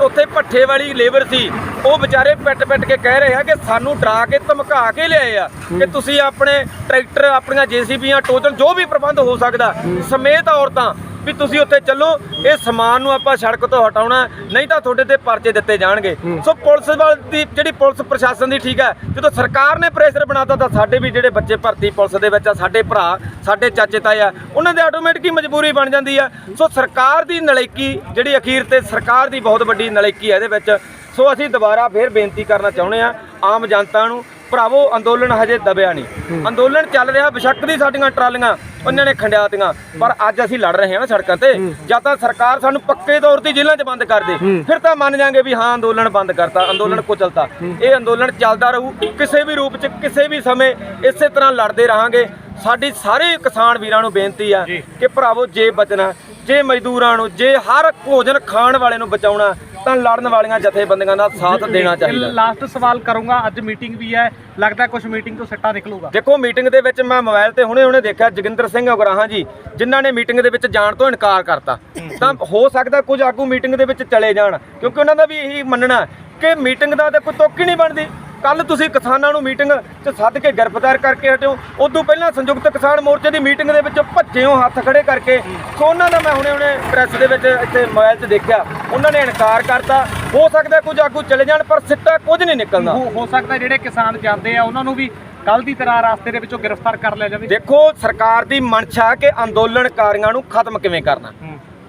ਉੱਥੇ ਭੱਠੇ ਵਾਲੀ ਲੇਬਰ ਸੀ। ਉਹ ਵਿਚਾਰੇ ਪਿੱਟ-ਪਿੱਟ ਕੇ ਕਹਿ ਰਹੇ ਆ ਕਿ ਸਾਨੂੰ ਡਰਾ ਕੇ ਧਮਕਾ ਕੇ ਲਿਆਏ ਆ ਕਿ ਤੁਸੀਂ ਆਪਣੇ ਟਰੈਕਟਰ ਆਪਣੀਆਂ ਜੀਸੀਬੀਆਂ ਟੋਟਲ ਜੋ ਵੀ ਪ੍ਰਬੰਧ ਹੋ ਸਕਦਾ ਸਮੇਤ ਔਰਤਾਂ ਵੀ ਤੁਸੀਂ ਉੱਥੇ ਚੱਲੋ ਇਹ ਸਮਾਨ ਨੂੰ ਆਪਾਂ ਸੜਕ ਤੋਂ ਹਟਾਉਣਾ ਨਹੀਂ ਤਾਂ ਤੁਹਾਡੇ ਤੇ ਪਰਚੇ ਦਿੱਤੇ ਜਾਣਗੇ। ਸੋ ਪੁਲਿਸ ਵਾਲ ਦੀ ਜਿਹੜੀ ਪੁਲਿਸ ਪ੍ਰਸ਼ਾਸਨ ਦੀ ਠੀਕ ਹੈ ਜਦੋਂ ਸਰਕਾਰ ਨੇ ਪ੍ਰੈਸ਼ਰ ਬਣਾਤਾ ਤਾਂ ਸਾਡੇ ਵੀ ਜਿਹੜੇ ਬੱਚੇ ਭਰਤੀ ਪੁਲਿਸ ਦੇ ਵਿੱਚ ਆ ਸਾਡੇ ਭਰਾ ਸਾਡੇ ਚਾਚੇ ਤਾਏ ਆ ਉਹਨਾਂ ਦੇ ਆਟੋਮੈਟਿਕ ਮਜਬੂਰੀ ਬਣ ਜਾਂਦੀ ਆ। ਸੋ ਸਰਕਾਰ ਦੀ ਨਲਾਇਕੀ ਜਿਹੜੀ ਅਖੀਰ ਤੇ ਸਰਕਾਰ ਦੀ ਬਹੁਤ ਵੱਡੀ ਨਲਾਇਕੀ ਹੈ ਇਹਦੇ ਵਿੱਚ। ਸੋ ਅਸੀਂ ਦੁਬਾਰਾ ਫੇਰ ਬੇਨਤੀ ਕਰਨਾ ਚਾਹੁੰਦੇ ਆ ਆਮ ਜਨਤਾ ਨੂੰ ਭਰਾਵੋ ਅੰਦੋਲਨ ਹਜੇ ਦਬਿਆ ਨਹੀਂ। ਅੰਦੋਲਨ ਚੱਲ ਰਿਹਾ ਬਿਸ਼ੱਕ ਦੀ ਸਾਡੀਆਂ ਟਰਾਲੀਆਂ ਉਹਨਾਂ ਨੇ ਖੰਡਿਆਤੀਆਂ ਪਰ ਅੱਜ ਅਸੀਂ ਲੜ ਰਹੇ ਹਾਂ ਸੜਕਾਂ ਤੇ। ਜਾਂ ਤਾਂ ਸਰਕਾਰ ਸਾਨੂੰ ਪੱਕੇ ਤੌਰ ਤੇ ਜੇਲ੍ਹਾਂ 'ਚ ਬੰਦ ਕਰ ਦੇ। ਫਿਰ ਤਾਂ ਮੰਨ ਜਾਾਂਗੇ ਵੀ ਹਾਂ ਅੰਦੋਲਨ ਬੰਦ ਕਰਤਾ ਅੰਦੋਲਨ ਕੁਚਲਤਾ। ਇਹ ਅੰਦੋਲਨ ਚੱਲਦਾ ਰਹੂ ਕਿਸੇ ਵੀ ਰੂਪ 'ਚ ਕਿਸੇ ਵੀ ਸਮੇਂ ਇਸੇ ਤਰ੍ਹਾਂ ਲੜਦੇ ਰਹਾਂਗੇ। ਸਾਡੀ ਸਾਰੇ ਕਿਸਾਨ ਵੀਰਾਂ ਨੂੰ ਬੇਨਤੀ ਆ ਕਿ ਭਰਾਵੋ ਜੇ ਬਚਣਾ ਜੇ ਮਜ਼ਦੂਰਾਂ ਨੂੰ ਜੇ ਹਰ ਭੋਜਨ ਖਾਣ ਵਾਲੇ ਨੂੰ ਬਚਾਉਣਾ ਤਾਂ ਲੜਨ ਵਾਲੀਆਂ ਜਥੇਬੰਦੀਆਂ ਦਾ ਸਾਥ ਦੇਣਾ ਚਾਹੀਦਾ। ਲਾਸਟ ਸਵਾਲ ਕਰੂੰਗਾ ਅੱਜ ਮੀਟਿੰਗ ਵੀ ਹੈ ਲੱਗਦਾ ਕੁਝ ਮੀਟਿੰਗ ਤੋਂ ਸੱਟਾ ਨਿਕਲੂਗਾ। ਦੇਖੋ ਮੀਟਿੰਗ ਦੇ ਵਿੱਚ ਮੈਂ ਮੋਬਾਈਲ ਤੇ ਹੁਣੇ ਹੁਣੇ ਦੇਖਿਆ ਜੋਗਿੰਦਰ ਸਿੰਘ ਉਗਰਾਹਾਂ ਜੀ ਜਿਨ੍ਹਾਂ ਨੇ ਮੀਟਿੰਗ ਦੇ ਵਿੱਚ ਜਾਣ ਤੋਂ ਇਨਕਾਰ ਕਰਤਾ। ਤਾਂ ਹੋ ਸਕਦਾ ਕੁਝ ਆਗੂ ਮੀਟਿੰਗ ਦੇ ਵਿੱਚ ਚਲੇ ਜਾਣ ਕਿਉਂਕਿ ਉਹਨਾਂ ਦਾ ਵੀ ਇਹੀ ਮੰਨਣਾ ਕਿ ਮੀਟਿੰਗ ਦਾ ਤਾਂ ਕੋਈ ਤੁੱਕ ਹੀ ਨਹੀਂ ਬਣਦੀ। ਕੱਲ ਤੁਸੀਂ ਕਿਸਾਨਾਂ ਨੂੰ ਮੀਟਿੰਗ 'ਚ ਸੱਦ ਕੇ ਗ੍ਰਿਫਤਾਰ ਕਰਕੇ ਹਟਿਓ। ਉਦੋਂ ਪਹਿਲਾਂ ਸੰਯੁਕਤ ਕਿਸਾਨ ਮੋਰਚੇ ਦੀ ਮੀਟਿੰਗ ਦੇ ਵਿੱਚ ਭੱਜੇ ਹੋ ਹੱਥ ਖੜੇ ਕਰਕੇ। ਸੋ ਉਹਨਾਂ ਦਾ ਮੈਂ ਹੁਣੇ ਹੁਣੇ ਪ੍ਰੈਸ ਦੇ ਵਿੱਚ ਇੱਥੇ ਮੋਬਾਈਲ 'ਚ ਦੇਖਿਆ। ਉਹਨਾਂ ਨੇ ਇਨਕਾਰ ਕਰਤਾ। ਹੋ ਸਕਦਾ ਕੁਝ ਆਗੂ ਚਲੇ ਜਾਣ ਪਰ ਸਿੱਟਾ ਕੁਝ ਨਹੀਂ ਨਿਕਲਦਾ। ਹੋ ਸਕਦਾ ਜਿਹੜੇ ਕਿਸਾਨ ਜਾਂਦੇ ਆ ਉਹਨਾਂ ਨੂੰ ਵੀ ਕੱਲ ਦੀ ਤਰ੍ਹਾਂ ਰਾਸਤੇ ਦੇ ਵਿੱਚੋਂ ਗ੍ਰਿਫਤਾਰ ਕਰ ਲਿਆ ਜਾਵੇ। ਦੇਖੋ ਸਰਕਾਰ ਦੀ ਮਨਸ਼ਾ ਕਿ ਅੰਦੋਲਨਕਾਰੀਆਂ ਨੂੰ ਖਤਮ ਕਿਵੇਂ ਕਰਨਾ।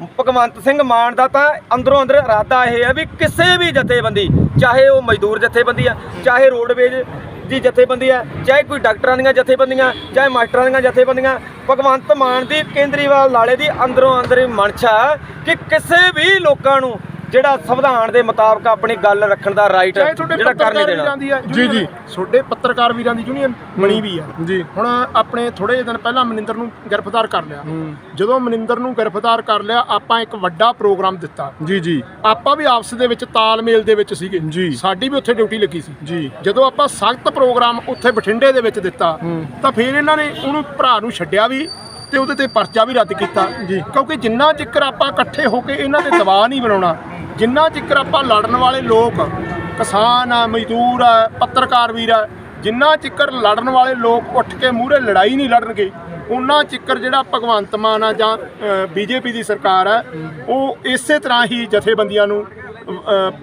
ਭਗਵੰਤ ਸਿੰਘ ਮਾਨ ਦਾ ਤਾਂ ਅੰਦਰੋਂ ਅੰਦਰ ਇਰਾਦਾ ਇਹ ਹੈ ਵੀ ਕਿਸੇ ਵੀ ਜਥੇਬੰਦੀ, ਚਾਹੇ ਉਹ ਮਜ਼ਦੂਰ ਜਥੇਬੰਦੀ ਆ, ਚਾਹੇ ਰੋਡਵੇਜ ਦੀ ਜਥੇਬੰਦੀ ਆ, ਚਾਹੇ ਕੋਈ ਡਾਕਟਰਾਂ ਦੀਆਂ ਜਥੇਬੰਦੀਆਂ, ਚਾਹੇ ਮਾਸਟਰਾਂ ਦੀਆਂ ਜਥੇਬੰਦੀਆਂ, ਭਗਵੰਤ ਮਾਨ ਦੀ ਕੇਂਦਰੀਵਾਲ ਲਾਲੇ ਦੀ ਅੰਦਰੋਂ ਅੰਦਰ ਹੀ ਮਨਸ਼ਾ ਕਿ ਕਿਸੇ ਵੀ ਲੋਕਾਂ ਨੂੰ ਜਿਹੜਾ ਸੰਵਿਧਾਨ ਦੇ ਮੁਤਾਬਕ ਆਪਣੀ ਗੱਲ ਰੱਖਣ ਦਾ ਰਾਈਟ ਜਿਹੜਾ ਕਰ ਨਹੀਂ ਪੱਤਰਕਾਰ ਦੇਣਾ। ਜੀ, ਜੀ। ਤੁਹਾਡੇ ਪੱਤਰਕਾਰ ਵੀਰਾਂ ਦੀ ਯੂਨੀਅਨ ਬਣੀ ਵੀ ਆ। ਜੀ। ਹੁਣ ਆਪਣੇ ਥੋੜੇ ਜਿਹੇ ਦਿਨ ਪਹਿਲਾਂ ਮਨਿੰਦਰ ਨੂੰ ਗ੍ਰਿਫਤਾਰ ਕਰ ਲਿਆ। ਜਦੋਂ ਮਨਿੰਦਰ ਨੂੰ ਗ੍ਰਿਫਤਾਰ ਕਰ ਲਿਆ ਆਪਾਂ ਇੱਕ ਵੱਡਾ ਪ੍ਰੋਗਰਾਮ ਦਿੱਤਾ। ਜੀ ਜੀ। ਆਪਾਂ ਵੀ ਆਪਸ ਦੇ ਵਿੱਚ ਤਾਲਮੇਲ ਦੇ ਵਿੱਚ ਸੀਗੇ। ਜੀ। ਸਾਡੀ ਵੀ ਉੱਥੇ ਡਿਊਟੀ ਲੱਗੀ ਸੀ। ਜੀ। ਜਦੋਂ ਆਪਾਂ ਸਖਤ ਪ੍ਰੋਗਰਾਮ ਉੱਥੇ ਬਠਿੰਡੇ ਦੇ ਵਿੱਚ ਦਿੱਤਾ ਤਾਂ ਫਿਰ ਇਹਨਾਂ ਨੇ ਉਹਨੂੰ ਭਰਾ ਨੂੰ ਛੱਡਿਆ ਵੀ। ਤੇ ਉਹਦੇ ਤੇ ਪਰਚਾ ਵੀ ਰੱਦ ਕੀਤਾ ਜੀ। ਕਿਉਂਕਿ ਜਿੰਨਾ ਚਿਕਰ ਆਪਾਂ ਇਕੱਠੇ ਹੋ ਕੇ ਇਹਨਾਂ ਤੇ ਦਬਾਅ ਨਹੀਂ ਬਣਾਉਣਾ ਜਿੰਨਾ ਚਿਕਰ ਆਪਾਂ ਲੜਨ ਵਾਲੇ ਲੋਕ ਕਿਸਾਨ ਆ ਮਜ਼ਦੂਰ ਆ ਪੱਤਰਕਾਰ ਵੀਰ ਆ ਜਿੰਨਾ ਚਿਕਰ ਲੜਨ ਵਾਲੇ ਲੋਕ ਉੱਠ ਕੇ ਮੂਹਰੇ ਲੜਾਈ ਨਹੀਂ ਲੜਨਗੇ ਉਹਨਾਂ ਚਿਕਰ ਜਿਹੜਾ ਭਗਵੰਤ ਮਾਨ ਆ ਜਾਂ ਬੀਜੇਪੀ ਦੀ ਸਰਕਾਰ ਆ ਉਹ ਇਸੇ ਤਰ੍ਹਾਂ ਹੀ ਜਥੇਬੰਦੀਆਂ ਨੂੰ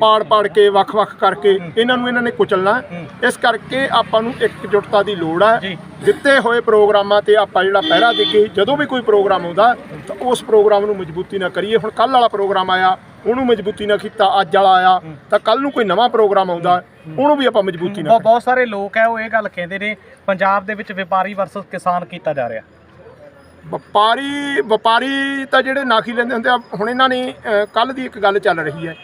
ਪਾੜ ਪਾੜ ਕੇ ਵੱਖ-ਵੱਖ ਕਰਕੇ ਇਹਨਾਂ ਨੂੰ ਇਹਨਾਂ ਨੇ ਕੁਚਲਣਾ। ਇਸ ਕਰਕੇ ਆਪਾਂ ਨੂੰ ਇਕਜੁੱਟਤਾ ਦੀ ਲੋੜ ਹੈ। ਦਿੱਤੇ ਹੋਏ ਪ੍ਰੋਗਰਾਮਾਂ ਤੇ ਆਪਾਂ ਜਿਹੜਾ ਪਹਿਰਾ ਦੇ ਕੇ ਜਦੋਂ ਵੀ ਕੋਈ ਪ੍ਰੋਗਰਾਮ ਆਉਂਦਾ ਤਾਂ ਉਸ ਪ੍ਰੋਗਰਾਮ ਨੂੰ ਮਜ਼ਬੂਤੀ ਨਾਲ ਕਰੀਏ। ਹੁਣ ਕੱਲ ਵਾਲਾ ਪ੍ਰੋਗਰਾਮ ਆਇਆ ਉਹਨੂੰ ਮਜ਼ਬੂਤੀ ਨਾਲ ਕੀਤਾ ਅੱਜ ਵਾਲਾ ਆਇਆ ਤਾਂ ਕੱਲ ਨੂੰ ਕੋਈ ਨਵਾਂ ਪ੍ਰੋਗਰਾਮ ਆਉਂਦਾ ਉਹਨੂੰ ਵੀ ਆਪਾਂ ਮਜ਼ਬੂਤੀ ਨਾਲ ਬਹੁਤ ਬਹੁਤ ਸਾਰੇ ਲੋਕ ਹੈ ਉਹ ਇਹ ਗੱਲ ਕਹਿੰਦੇ ਨੇ ਪੰਜਾਬ ਦੇ ਵਿੱਚ ਵਪਾਰੀ ਵਰਸਸ ਕਿਸਾਨ ਕੀਤਾ ਜਾ ਰਿਹਾ। ਵਪਾਰੀ ਵਪਾਰੀ ਤਾਂ ਜਿਹੜੇ ਨਾਖੀ ਲੈਂਦੇ ਹੁੰਦੇ ਆ ਹੁਣ ਇਹਨਾਂ ਨੇ ਕੱਲ ਦੀ ਇੱਕ ਗੱਲ ਚੱਲ ਰਹੀ ਹੈ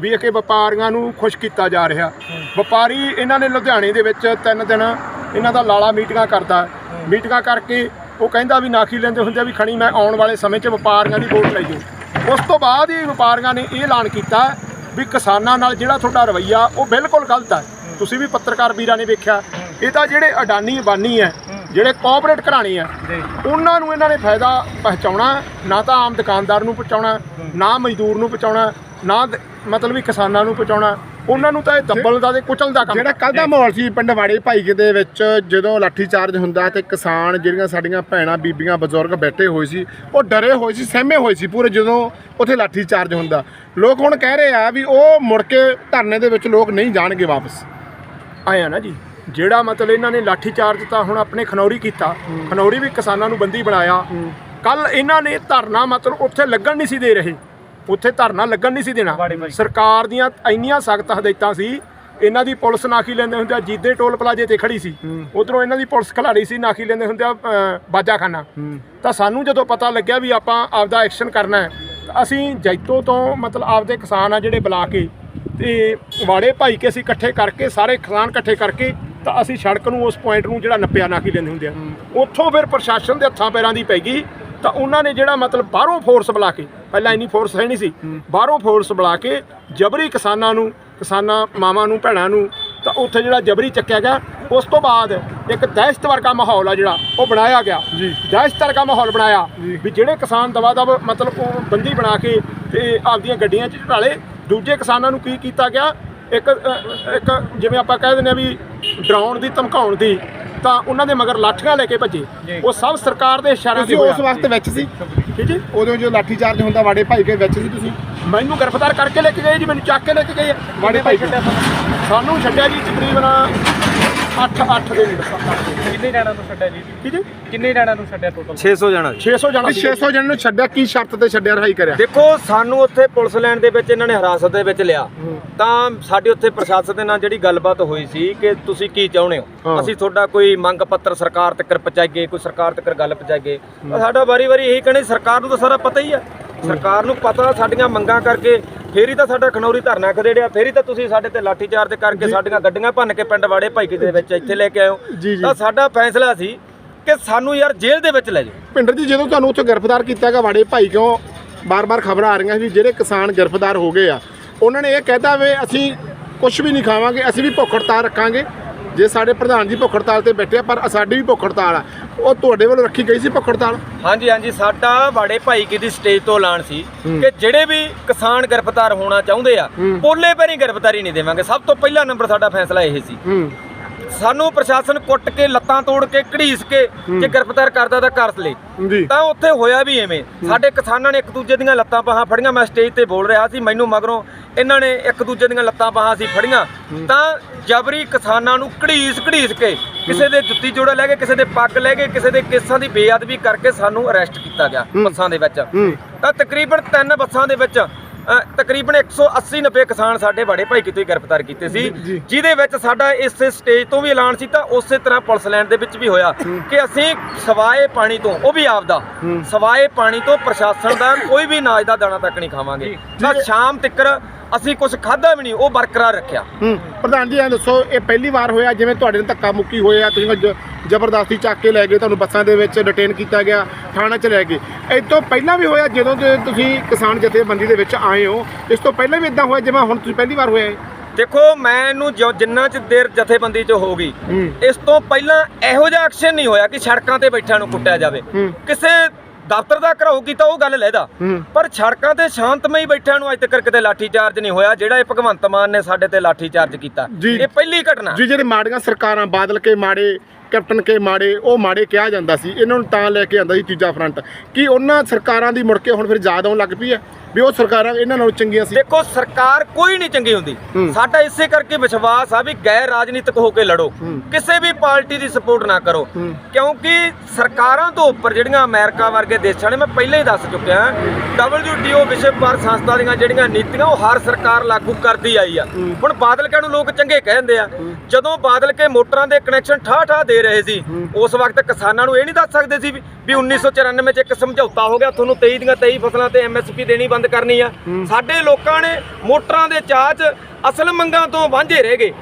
ਵੀ ਇਹ ਕਿ ਵਪਾਰੀਆਂ ਨੂੰ ਖੁਸ਼ ਕੀਤਾ ਜਾ ਰਿਹਾ। ਵਪਾਰੀ ਇਹਨਾਂ ਨੇ ਲੁਧਿਆਣੇ ਦੇ ਵਿੱਚ ਤਿੰਨ ਦਿਨ ਇਹਨਾਂ ਦਾ ਲਾਲਾ ਮੀਟਿੰਗਾਂ ਕਰਦਾ। ਮੀਟਿੰਗਾਂ ਕਰਕੇ ਉਹ ਕਹਿੰਦਾ ਵੀ ਨਾਖੀ ਲੈਂਦੇ ਹੁੰਦੇ ਆ ਵੀ ਖਣੀ ਮੈਂ ਆਉਣ ਵਾਲੇ ਸਮੇਂ 'ਚ ਵਪਾਰੀਆਂ ਦੀ ਵੋਟ ਲਈ ਜਾਊ ਉਸ ਤੋਂ ਬਾਅਦ ਹੀ ਵਪਾਰੀਆਂ ਨੇ ਇਹ ਐਲਾਨ ਕੀਤਾ ਵੀ ਕਿਸਾਨਾਂ ਨਾਲ ਜਿਹੜਾ ਤੁਹਾਡਾ ਰਵੱਈਆ ਉਹ ਬਿਲਕੁਲ ਗਲਤ ਹੈ। ਤੁਸੀਂ ਵੀ ਪੱਤਰਕਾਰ ਵੀਰਾਂ ਨੇ ਵੇਖਿਆ। ਇਹ ਤਾਂ ਜਿਹੜੇ ਅਡਾਨੀ ਬਾਨੀ ਹੈ। ਜਿਹੜੇ ਕੋਆਪਰੇਟ ਘਰਾਣੇ ਆ ਉਹਨਾਂ ਨੂੰ ਇਹਨਾਂ ਨੇ ਫਾਇਦਾ ਪਹੁੰਚਾਉਣਾ ਨਾ ਤਾਂ ਆਮ ਦੁਕਾਨਦਾਰ ਨੂੰ ਪਹੁੰਚਾਉਣਾ ਨਾ ਮਜ਼ਦੂਰ ਨੂੰ ਪਹੁੰਚਾਉਣਾ ਨਾ ਮਤਲਬ ਵੀ ਕਿਸਾਨਾਂ ਨੂੰ ਪਹੁੰਚਾਉਣਾ। ਉਹਨਾਂ ਨੂੰ ਤਾਂ ਇਹ ਦੱਬਲ ਦਾ ਤੇ ਕੁਚਲ ਦਾ ਕੰਮ ਜਿਹੜਾ ਕੱਲ ਦਾ ਮਾਹੌਲ ਸੀ ਪਿੰਡ ਵਾੜੇ ਭਾਈਕੇ ਦੇ ਵਿੱਚ ਜਦੋਂ ਲਾਠੀ ਚਾਰਜ ਹੁੰਦਾ ਤੇ ਕਿਸਾਨ ਜਿਹੜੀਆਂ ਸਾਡੀਆਂ ਭੈਣਾਂ ਬੀਬੀਆਂ ਬਜ਼ੁਰਗ ਬੈਠੇ ਹੋਏ ਸੀ ਉਹ ਡਰੇ ਹੋਏ ਸੀ ਸਹਿਮੇ ਹੋਏ ਸੀ ਪੂਰੇ ਜਦੋਂ ਉੱਥੇ ਲਾਠੀ ਚਾਰਜ ਹੁੰਦਾ। ਲੋਕ ਹੁਣ ਕਹਿ ਰਹੇ ਆ ਵੀ ਉਹ ਮੁੜ ਕੇ ਧਰਨੇ ਦੇ ਵਿੱਚ ਲੋਕ ਨਹੀਂ ਜਾਣਗੇ ਵਾਪਸ। ਆਇਆ ਨਾ ਜੀ। ਜਿਹੜਾ ਮਤਲਬ ਇਹਨਾਂ ਨੇ ਲਾਠੀ ਚਾਰਜ ਤਾਂ ਹੁਣ ਆਪਣੇ ਖਨੌਰੀ ਕੀਤਾ। ਖਨੌਰੀ ਵੀ ਕਿਸਾਨਾਂ ਨੂੰ ਬੰਦੀ ਬਣਾਇਆ। ਕੱਲ ਇਹਨਾਂ ਨੇ ਧਰਨਾ ਮਤਲਬ ਉੱਥੇ ਲੱਗਣ ਨਹੀਂ ਸੀ ਦੇ ਰਹੇ। ਉੱਥੇ ਧਰਨਾ ਲੱਗਣ ਨਹੀਂ ਸੀ ਦੇਣਾ। ਸਰਕਾਰ ਦੀਆਂ ਇੰਨੀਆਂ ਸਖਤ ਹਦਾਇਤਾਂ ਸੀ ਇਹਨਾਂ ਦੀ ਪੁਲਿਸ ਨਾਖੀ ਲੈਂਦੇ ਹੁੰਦੇ ਆ ਜੀਦੇ ਟੋਲ ਪਲਾਜੇ ਤੇ ਖੜੀ ਸੀ। ਉਧਰੋਂ ਇਹਨਾਂ ਦੀ ਪੁਲਿਸ ਖਿਲਾੜੀ ਸੀ ਨਾਖੀ ਲੈਂਦੇ ਹੁੰਦੇ ਆ ਬਾਜਾਖਾਨਾ। ਤਾਂ ਸਾਨੂੰ ਜਦੋਂ ਪਤਾ ਲੱਗਿਆ ਵੀ ਆਪਾਂ ਆਪਦਾ ਐਕਸ਼ਨ ਕਰਨਾ ਹੈ ਤਾਂ ਅਸੀਂ ਜੈਤੋ ਤੋਂ ਮਤਲਬ ਆਪਦੇ ਕਿਸਾਨ ਆ ਜਿਹੜੇ ਬੁਲਾ ਕੇ ਤੇ ਵਾੜੇ ਭਾਈ ਕੇ ਅਸੀਂ ਇਕੱਠੇ ਕਰਕੇ ਸਾਰੇ ਕਿਸਾਨ ਇਕੱਠੇ ਕਰਕੇ ਤਾਂ ਅਸੀਂ ਸੜਕ ਨੂੰ ਉਸ ਪੁਆਇੰਟ ਨੂੰ ਜਿਹੜਾ ਨੱਪਿਆ ਨਾਖੀ ਲੈਂਦੇ ਹੁੰਦੇ ਆ। ਉੱਥੋਂ ਫਿਰ ਪ੍ਰਸ਼ਾਸਨ ਦੇ ਹੱਥਾਂ ਪੈਰਾਂ ਦੀ ਪੈ ਗਈ ਤਾਂ ਉਹਨਾਂ ਨੇ ਜਿਹੜਾ ਮਤਲਬ ਬਾਹਰੋਂ ਫੋਰਸ ਬੁਲਾ ਕੇ ਪਹਿਲਾਂ ਇੰਨੀ ਫੋਰਸ ਹੈ ਨਹੀਂ ਸੀ ਬਾਹਰੋਂ ਫੋਰਸ ਬੁਲਾ ਕੇ ਜਬਰੀ ਕਿਸਾਨਾਂ ਨੂੰ ਕਿਸਾਨਾਂ ਮਾਵਾਂ ਨੂੰ ਭੈਣਾਂ ਨੂੰ ਤਾਂ ਉੱਥੇ ਜਿਹੜਾ ਜਬਰੀ ਚੱਕਿਆ ਗਿਆ ਉਸ ਤੋਂ ਬਾਅਦ ਇੱਕ ਦਹਿਸ਼ਤ ਵਰਗਾ ਮਾਹੌਲ ਆ ਜਿਹੜਾ ਉਹ ਬਣਾਇਆ ਗਿਆ। ਜੀ। ਦਹਿਸ਼ਤ ਵਰਗਾ ਮਾਹੌਲ ਬਣਾਇਆ ਵੀ ਜਿਹੜੇ ਕਿਸਾਨ ਦਵਾ ਦਵ ਮਤਲਬ ਉਹ ਬੰਦੀ ਬਣਾ ਕੇ ਤੇ ਆਪਦੀਆਂ ਗੱਡੀਆਂ 'ਚ ਢਾਲੇ ਦੂਜੇ ਕਿਸਾਨਾਂ ਨੂੰ ਕੀ ਕੀਤਾ ਗਿਆ ਇੱਕ ਇੱਕ ਜਿਵੇਂ ਆਪਾਂ ਕਹਿ ਦਿੰਦੇ ਆ ਵੀ ਡਰਾਉਣ ਦੀ ਧਮਕਾਉਣ ਦੀ ਤਾਂ ਉਹਨਾਂ ਦੇ ਮਗਰ ਲਾਠੀਆਂ ਲੈ ਕੇ ਭੱਜੇ। ਜੀ। ਉਹ ਸਭ ਸਰਕਾਰ ਦੇ ਇਸ਼ਾਰਿਆਂ ਤੇ ਤੁਸੀਂ ਉਸ ਵਕਤ ਵਿੱਚ ਸੀ? ਠੀਕ ਹੈ ਉਦੋਂ ਜੋ ਲਾਠੀ ਚਾਰਜ ਹੁੰਦਾ ਵਾੜੇ ਭਾਈ ਕੇ ਵਿੱਚ ਸੀ ਤੁਸੀਂ? ਮੈਨੂੰ ਗ੍ਰਿਫਤਾਰ ਕਰਕੇ ਲੈ ਕੇ ਗਏ ਜੀ ਮੈਨੂੰ ਚੱਕ ਕੇ ਲੈ ਕੇ ਗਏ। ਕਿੰਨੇ ਭਾਈ ਛੱਡਿਆ ਸਾਨੂੰ ਛੱਡਿਆ ਜੀ ਤਕਰੀਬਨ 8 8 ਦੇ ਨੇੜੇ ਸੱਤ ਅੱਠ ਦੇ। ਕਿੰਨੇ ਜਣਾਂ ਨੂੰ ਛੱਡਿਆ ਜੀ? ਠੀਕ ਹੈ ਕਿੰਨੇ ਜਣਾਂ ਨੂੰ ਛੱਡਿਆ ਟੋਟਲ 600 ਜਣਾ ਜੀ। 600 ਜਾਣਾ ਵੀ 600 ਜਣ ਨੂੰ ਛੱਡਿਆ ਕੀ ਸ਼ਰਤ ਤੇ ਛੱਡਿਆ ਰਹਾਈ ਕਰਿਆ? ਦੇਖੋ ਸਾਨੂੰ ਉੱਥੇ ਪੁਲਿਸ ਲਾਈਨ ਦੇ ਵਿੱਚ ਇਹਨਾਂ ਨੇ ਹਿਰਾਸਤ ਦੇ ਵਿੱਚ ਲਿਆ। ਤਾਂ ਸਾਡੀ ਉੱਥੇ ਪ੍ਰਸ਼ਾਸਨ ਦੇ ਨਾਲ ਜਿਹੜੀ ਗੱਲਬਾਤ ਹੋਈ ਸੀ ਕਿ ਤੁਸੀਂ ਕੀ ਚਾਹੁੰਦੇ ਹੋ। ਅਸੀਂ ਤੁਹਾਡਾ ਕੋਈ ਮੰਗ ਪੱਤਰ ਸਰਕਾਰ ਤੱਕ ਪਹੁੰਚਾਈਏ ਕੋਈ ਸਰਕਾਰ ਤੱਕ ਗੱਲ ਪਹੁੰਚਾਈਏ? ਸਾਡਾ ਵਾਰੀ-ਵਾਰੀ ਇਹੀ ਕਹਿੰਦੇ ਸਰਕਾਰ ਨੂੰ ਤਾਂ ਸਾਰਾ ਪਤਾ ਹੀ ਆ। ਸਰਕਾਰ ਨੂੰ ਪਤਾ ਸਾਡੀਆਂ ਮੰਗਾਂ ਕਰਕੇ ਫੇਰ ਹੀ ਤਾਂ ਸਾਡਾ ਖਨੌਰੀ ਧਰਨਾ ਖਦੇੜਿਆ ਫੇਰ ਹੀ ਤਾਂ ਤੁਸੀਂ ਸਾਡੇ ਤੇ ਲਾਠੀਚਾਰਜ ਕਰਕੇ ਸਾਡੀਆਂ ਗੱਡੀਆਂ ਭੰਨ ਕੇ ਪਿੰਡ ਵਾੜੇ ਭਾਈ ਦੇ ਵਿੱਚ ਇੱਥੇ ਲੈ ਕੇ ਜੀ। ਤਾਂ ਸਾਡਾ ਫੈਸਲਾ ਸੀ ਕਿ ਸਾਨੂੰ ਯਾਰ ਜੇਲ੍ਹ ਦੇ ਵਿੱਚ ਲੈ ਜਾਓ। ਭਿੰਡਰ ਜੀ ਜਦੋਂ ਤੁਹਾਨੂੰ ਉੱਥੇ ਗ੍ਰਿਫਤਾਰ ਕੀਤਾ ਹੈਗਾ ਵਾੜੇ ਭਾਈ ਕਿਉਂ ਬਾਰ-ਬਾਰ ਖਬਰਾਂ ਆ ਰਹੀਆਂ ਸੀ ਜਿਹੜੇ ਕਿਸਾਨ ਗ੍ਰਿਫਤਾਰ ਹੋ ਗਏ ਆ ਉਹਨਾਂ ਨੇ ਇਹ ਕਹਿਤਾ ਵੀ ਅਸੀਂ ਕੁਝ ਵੀ ਨਹੀਂ ਖਾਵਾਂਗੇ ਅਸੀਂ ਵੀ ਭੁੱਖ ਹੜਤਾਲ ਰੱਖਾਂਗੇ। ਜੇ ਸਾਡੇ ਪ੍ਰਧਾਨ ਜੀ ਭੁੱਖ ਹੜਤਾਲ ਤੇ ਬੈਠੇ ਆ ਪਰ ਸਾਡੀ ਵੀ ਭੁੱਖ ਹੜਤਾਲ ਆ ਉਹ ਤੁਹਾਡੇ ਵੱਲੋਂ ਰੱਖੀ ਗਈ ਸੀ ਭੁੱਖ ਹੜਤਾਲ? ਹਾਂਜੀ ਹਾਂਜੀ ਸਾਡਾ ਬਾੜੇ ਭਾਈ ਕੀ ਦੀ ਸਟੇਜ ਤੋਂ ਐਲਾਨ ਸੀ ਕਿ ਜਿਹੜੇ ਵੀ ਕਿਸਾਨ ਗ੍ਰਿਫਤਾਰ ਹੋਣਾ ਚਾਹੁੰਦੇ ਆ ਪੋਲੇ ਪੈਰੀ ਗ੍ਰਿਫਤਾਰੀ ਨਹੀਂ ਦੇਵਾਂਗੇ। ਸਭ ਤੋਂ ਪਹਿਲਾ ਨੰਬਰ ਸਾਡਾ ਫੈਸਲਾ ਇਹ ਸੀ। ਸਾਨੂੰ ਪ੍ਰਸ਼ਾਸਨ ਕੁੱਟ ਕੇ ਲੱਤਾਂ ਤੋੜ ਕੇ ਘੜੀਸ ਕੇ ਜੇ ਗ੍ਰਿਫਤਾਰ ਕਰਦਾ ਤਾਂ ਕਰ ਜੀ। ਤਾਂ ਉੱਥੇ ਹੋਇਆ ਵੀ ਐਵੇਂ। ਸਾਡੇ ਕਿਸਾਨਾਂ ਨੇ ਇੱਕ ਦੂਜੇ ਦੀਆਂ ਲੱਤਾਂ ਬਾਹਾਂ ਫੜੀਆਂ। ਮੈਂ ਸਟੇਜ ਤੇ ਬੋਲ ਰਿਹਾ ਸੀ ਮੈਨੂੰ ਮਗਰੋਂ ਇਹਨਾਂ ਨੇ ਇੱਕ ਦੂਜੇ ਦੀਆਂ ਲੱਤਾਂ ਬਾਹਾਂ ਸੀ ਫੜੀਆਂ ਤਾਂ ਜਬਰੀ ਕਿਸਾਨਾਂ ਨੂੰ ਘੜੀਸ ਘੜੀਸ ਕੇ ਕਿਸੇ ਦੇ ਜੁੱਤੀ ਜੋੜਾ ਲੈ ਕੇ ਕਿਸੇ ਦੇ ਪੱਗ ਲੈ ਕੇ ਕਿਸੇ ਦੇ ਕੇਸਾਂ ਦੀ ਬੇਅਦਬੀ ਕਰਕੇ ਸਾਨੂੰ ਅਰੈਸਟ ਕੀਤਾ ਗਿਆ ਬੱਸਾਂ ਦੇ ਵਿੱਚ। ਤਾਂ ਤਕਰੀਬਨ ਤਿੰਨ ਬੱਸਾਂ ਦੇ ਵਿੱਚ ਤਕਰੀਬਨ 180 90 ਕਿਸਾਨ ਸਾਡੇ ਬੜੇ ਭਾਈ ਕਿਤੋਂ ਗ੍ਰਿਫਤਾਰ ਕੀਤੇ ਸੀ। ਜਿਹਦੇ ਵਿੱਚ ਸਾਡਾ ਇਸ ਸਟੇਜ ਤੋਂ ਵੀ ਐਲਾਨ ਸੀ ਤਾਂ ਉਸੇ ਤਰ੍ਹਾਂ ਪੁਲਿਸ ਲਾਈਨ ਦੇ ਵਿੱਚ ਵੀ ਹੋਇਆ ਕਿ ਅਸੀਂ ਸਵਾਏ ਪਾਣੀ ਤੋਂ ਉਹ ਵੀ ਆਪਦਾ ਸਵਾਏ ਪਾਣੀ ਤੋਂ ਪ੍ਰਸ਼ਾਸਨ ਦਾ ਕੋਈ ਵੀ ਨਾਜ ਦਾ ਦਾਣਾ ਤੱਕ ਨਹੀਂ ਖਾਵਾਂਗੇ। ਤਾਂ ਸ਼ਾਮ ਤੱਕ ਅਸੀਂ ਕੁਝ ਖਾਦਾ ਵੀ ਨਹੀਂ ਉਹ ਬਰਕਰਾਰ ਰੱਖਿਆ ਹੂੰ ਪ੍ਰਧਾਨ ਜੀ ਐਂ ਦੱਸੋ ਇਹ ਪਹਿਲੀ ਵਾਰ ਹੋਇਆ ਜਿਵੇਂ ਤੁਹਾਡੇ ਨਾਲ ਧੱਕਾ ਮੁੱਕੀ ਹੋਇਆ ਤੁਸੀਂ ਜ਼ਬਰਦਸਤੀ ਚੱਕ ਕੇ ਲੈ ਗਏ ਤੁਹਾਨੂੰ ਬੱਸਾਂ ਦੇ ਵਿੱਚ ਡਿਟੇਨ ਕੀਤਾ ਗਿਆ ਥਾਣੇ 'ਚ ਲੈ ਗਏ ਇਹ ਤੋਂ ਪਹਿਲਾਂ ਵੀ ਹੋਇਆ ਜਦੋਂ ਤੁਸੀਂ ਕਿਸਾਨ ਜਥੇਬੰਦੀ ਦੇ ਵਿੱਚ ਆਏ ਹੋ ਇਸ ਤੋਂ ਪਹਿਲਾਂ ਵੀ ਇਦਾਂ ਹੋਇਆ ਜਿਵੇਂ ਹੁਣ ਤੁਸੀਂ ਪਹਿਲੀ ਵਾਰ ਹੋਇਆ ਹੈ ਦੇਖੋ ਮੈਨੂੰ ਜਿੰਨਾ ਚ ਦੇਰ ਜਥੇਬੰਦੀ ਚ ਹੋਗੀ ਹੂੰ। ਇਸ ਤੋਂ ਪਹਿਲਾਂ ਇਹੋ ਜਿਹਾ ਐਕਸ਼ਨ ਨਹੀਂ ਹੋਇਆ ਕਿ ਸੜਕਾਂ ਤੇ ਬੈਠਿਆਂ ਨੂੰ ਕੁੱਟਿਆ ਜਾਵੇ। ਕਿਸੇ ਦਫ਼ਤਰ ਦਾ ਘਰਾਓ ਕੀਤਾ ਉਹ ਗੱਲ ਲੈਦਾ। ਪਰ ਸੜਕਾਂ ਤੇ ਸ਼ਾਂਤਮਈ ਬੈਠਿਆਂ ਨੂੰ ਅੱਜ ਤੱਕ ਕਿਤੇ ਲਾਠੀ ਚਾਰਜ ਨਹੀਂ ਹੋਇਆ ਜਿਹੜਾ ਇਹ ਭਗਵੰਤ ਮਾਨ ਨੇ ਸਾਡੇ ਤੇ ਲਾਠੀ ਚਾਰਜ ਕੀਤਾ। ਇਹ ਪਹਿਲੀ ਘਟਨਾ। ਜੀ ਜਿਹੜੇ ਮਾੜੀਆਂ ਸਰਕਾਰਾਂ ਬਾਦਲ ਕੇ ਮਾੜੇ ਕੈਪਟਨ ਕੇ ਮਾੜੇ ਉਹ ਮਾੜੇ ਕਿਹਾ ਜਾਂਦਾ ਸੀ। ਇਹਨਾਂ ਨੂੰ ਤਾਂ ਲੈ ਕੇ ਆਂਦਾ ਸੀ ਤੀਜਾ ਫਰੰਟ। ਕੀ ਉਹਨਾਂ ਸਰਕਾਰਾਂ ਦੀ ਮੁੜ ਕੇ ਹੁਣ ਫਿਰ ਯਾਦ ਆਉਣ ਲੱਗ ਪਈ ਹੈ? ਵੀ ਉਹ ਸਰਕਾਰਾਂ ਇਹਨਾਂ ਨਾਲੋਂ ਚੰਗੀਆਂ ਸੀ। ਦੇਖੋ ਸਰਕਾਰ ਕੋਈ ਨਹੀਂ ਚੰਗੀ ਹੁੰਦੀ। ਸਾਡਾ ਇਸੇ ਕਰਕੇ ਵਿਸ਼ਵਾਸ ਆ ਵੀ ਗੈਰ ਰਾਜਨੀਤਿਕ ਹੋ ਕੇ ਲੜੋ। ਕਿਸੇ ਵੀ ਪਾਰਟੀ ਦੀ ਸਪੋਰਟ ਨਾ ਕਰੋ। ਕਿਉਂਕਿ ਸਰਕਾਰਾਂ ਤੋਂ ਉੱਪਰ ਜਿਹੜੀਆਂ ਅਮਰੀਕਾ ਵਰਗੇ ਦੇਸ਼ਾਂ ਨੇ ਮੈਂ ਪਹਿਲਾਂ ਹੀ ਦੱਸ ਚੁੱਕਿਆ WTO ਵਿਸ਼ਵ ਵਪਾਰ ਸੰਸਥਾ ਦੀਆਂ ਜਿਹੜੀਆਂ ਨੀਤੀਆਂ ਉਹ ਹਰ ਸਰਕਾਰ ਲਾਗੂ ਕਰਦੀ ਆਈ ਆ। ਹੁਣ ਬਾਦਲ ਕੇ ਨੂੰ ਲੋਕ ਚੰਗੇ ਕਹਿੰਦੇ ਆ। ਜਦੋਂ ਬਾਦਲ ਕੇ ਮੋਟਰਾਂ ਦੇ ਕਨੈਕਸ਼ਨ ਠਾ ਠਾ ਦੇ ਰਹੇ ਸੀ ਉਸ ਵਕਤ ਕਿਸਾਨਾਂ ਨੂੰ ਇਹ ਨਹੀਂ ਦੱਸ ਸਕਦੇ ਸੀ ਵੀ ਵੀ 1994 ਚ ਇੱਕ ਸਮਝੌਤਾ ਹੋ ਗਿਆ ਤੁਹਾਨੂੰ 23 ਦੀਆਂ 23 ਫਸਲਾਂ ਤੇ ਐਮਐਸਪੀ ਦੇਣੀ ਬੰਦ ਕਰਨੀ ਆ। ਸਾਡੇ ਲੋਕਾਂ ਨੇ ਮੋਟਰਾਂ ਦੇ ਚਾਹ 'ਚ ਅਸਲ ਮੰਗਾਂ ਤੋਂ ਵਾਂਝੇ ਰਹਿ ਗਏ।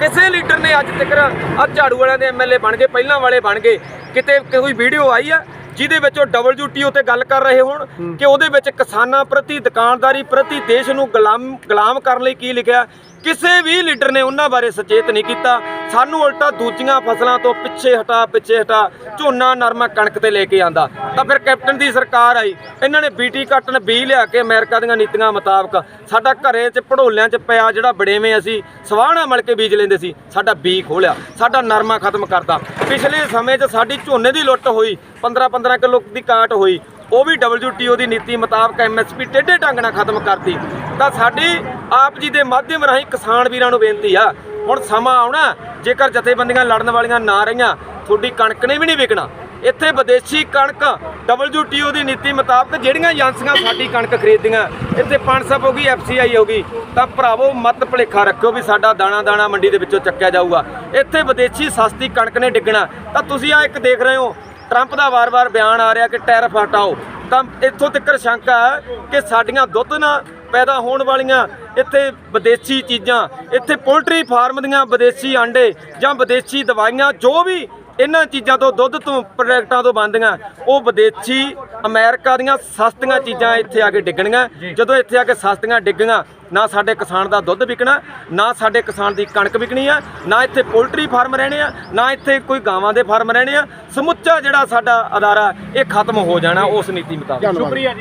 ਕਿਸੇ ਲੀਡਰ ਨੇ ਅੱਜ ਤੱਕ ਆ ਝਾੜੂ ਵਾਲਿਆਂ ਦੇ ਐਮਐਲਏ ਬਣ ਗਏ ਪਹਿਲਾਂ ਵਾਲੇ ਬਣ ਗਏ। ਕਿਤੇ ਕੋਈ ਵੀਡੀਓ ਆਈ ਆ ਜਿਹਦੇ ਵਿੱਚ ਉਹ WTO ਤੇ ਗੱਲ ਕਰ ਰਹੇ ਹੋਣ ਕਿ ਉਹਦੇ ਵਿੱਚ ਕਿਸਾਨਾਂ ਪ੍ਰਤੀ ਦੁਕਾਨਦਾਰੀ ਪ੍ਰਤੀ ਦੇਸ਼ ਨੂੰ ਗੁਲਾਮ ਗੁਲਾਮ ਕਰਨ ਲਈ ਕੀ ਲਿਖਿਆ। ਕਿਸੇ ਵੀ ਲੀਡਰ ਨੇ ਉਹਨਾਂ ਬਾਰੇ ਸਚੇਤ ਨਹੀਂ ਕੀਤਾ। ਸਾਨੂੰ ਉਲਟਾ ਦੂਜੀਆਂ ਫਸਲਾਂ ਤੋਂ ਪਿੱਛੇ ਹਟਾ ਪਿੱਛੇ ਹਟਾ, ਝੋਨਾ, ਨਰਮਾ, ਕਣਕ ਤੇ ਲੈ ਕੇ ਆਂਦਾ। ਤਾਂ ਫਿਰ ਕੈਪਟਨ ਦੀ ਸਰਕਾਰ ਆਈ। ਇਹਨਾਂ ਨੇ ਬੀਟੀ ਕੱਟਣ ਬੀ ਲਿਆ ਕੇ ਅਮਰੀਕਾ ਦੀਆਂ ਨੀਤੀਆਂ ਮੁਤਾਬਕ ਸਾਡਾ ਘਰੇ 'ਚ, ਪੜੋਲਿਆਂ 'ਚ ਪਿਆ ਜਿਹੜਾ ਬੜੇਵੇਂ ਅਸੀਂ, ਸਵਾਹਣਾ ਮਲ ਕੇ ਬੀਜ ਲੈਂਦੇ ਸੀ, ਸਾਡਾ ਬੀ ਖੋਲਿਆ। ਸਾਡਾ ਨਰਮਾ ਖਤਮ ਕਰਤਾ। ਪਿਛਲੇ ਸਮੇਂ 'ਚ ਸਾਡੀ ਝੋਨੇ ਦੀ ਲੁੱਟ ਹੋਈ 15 15 ਕਿਲੋ ਦੀ ਕਾਟ ਹੋਈ। ਉਹ ਵੀ WTO ਦੀ ਨੀਤੀ ਮੁਤਾਬਕ ਐਮਐਸਪੀ ਟੇਢੇ ਢੰਗ ਨਾਲ ਖਤਮ ਕਰਤੀ। ਤਾਂ ਸਾਡੀ ਆਪ ਜੀ ਦੇ ਮਾਧਿਅਮ ਰਾਹੀਂ ਕਿਸਾਨ ਵੀਰਾਂ ਨੂੰ ਬੇਨਤੀ ਆ, ਹੁਣ ਸਮਾਂ ਆਉਣਾ ਜੇਕਰ ਜਥੇਬੰਦੀਆਂ ਲੜਨ ਵਾਲੀਆਂ ਨਾ ਰਹੀਆਂ, ਤੁਹਾਡੀ ਕਣਕ ਨੇ ਵੀ ਨਹੀਂ ਵਿਕਣਾ। ਇੱਥੇ ਵਿਦੇਸ਼ੀ ਕਣਕ WTO ਦੀ ਨੀਤੀ ਮੁਤਾਬਕ ਜਿਹੜੀਆਂ ਏਜੰਸੀਆਂ ਸਾਡੀ ਕਣਕ ਖਰੀਦਦੀਆਂ, ਇੱਥੇ ਪਨਸਪ ਹੋ ਗਈ ਐਫਸੀਆਈ ਹੋ ਗਈ, ਤਾਂ ਭਰਾਵੋ ਮਤ ਭੁਲੇਖਾ ਰੱਖਿਓ ਵੀ ਸਾਡਾ ਦਾਣਾ ਦਾਣਾ ਮੰਡੀ ਦੇ ਵਿੱਚੋਂ ਚੱਕਿਆ ਜਾਊਗਾ। ਇੱਥੇ ਵਿਦੇਸ਼ੀ ਸਸਤੀ ਕਣਕ ਨੇ ਡਿੱਗਣਾ, ਤਾਂ ਤੁਸੀਂ ਆ ਇੱਕ ਦੇਖ ਰਹੇ ਹੋ ਟਰੰਪ ਦਾ ਵਾਰ-ਵਾਰ ਬਿਆਨ ਆ ਰਿਹਾ ਕਿ ਟੈਰਫ ਹਟਾਓ। ਤਾਂ ਇੱਥੋਂ ਤੱਕ ਸ਼ੰਕਾ ਕਿ ਸਾਡੀਆਂ ਦੁੱਧ ਨਾ ਪੈਦਾ ਹੋਣ ਵਾਲੀਆਂ ਇੱਥੇ ਵਿਦੇਸ਼ੀ ਚੀਜ਼ਾਂ ਇੱਥੇ ਪੋਲਟਰੀ ਫਾਰਮ ਦੀਆਂ ਵਿਦੇਸ਼ੀ ਆਂਡੇ ਜਾਂ ਵਿਦੇਸ਼ੀ ਦਵਾਈਆਂ ਜੋ ਵੀ ਇਹਨਾਂ ਚੀਜ਼ਾਂ ਤੋਂ ਦੁੱਧ ਤੋਂ ਪ੍ਰੋਡਕਟਾਂ ਤੋਂ ਬਣਦੀਆਂ ਉਹ ਵਿਦੇਸ਼ੀ ਅਮਰੀਕਾ ਦੀਆਂ ਸਸਤੀਆਂ ਚੀਜ਼ਾਂ ਇੱਥੇ ਆ ਕੇ ਡਿੱਗਣੀਆਂ। ਜਦੋਂ ਇੱਥੇ ਆ ਕੇ ਸਸਤੀਆਂ ਡਿੱਗੀਆਂ ਨਾ ਸਾਡੇ ਕਿਸਾਨ ਦਾ ਦੁੱਧ ਵਿਕਣਾ ਨਾ ਸਾਡੇ ਕਿਸਾਨ ਦੀ ਕਣਕ ਵਿਕਣੀ ਆ ਨਾ ਇੱਥੇ ਪੋਲਟਰੀ ਫਾਰਮ ਰਹਿਣੇ ਆ ਨਾ ਇੱਥੇ ਕੋਈ ਗਾਵਾਂ ਦੇ ਫਾਰਮ ਰਹਿਣੇ ਆ। ਸਮੁੱਚਾ ਜਿਹੜਾ ਸਾਡਾ ਅਦਾਰਾ ਇਹ ਖਤਮ ਹੋ ਜਾਣਾ ਉਸ ਨੀਤੀ ਮੁਤਾਬਕ। ਸ਼ੁਕਰੀਆ ਜੀ।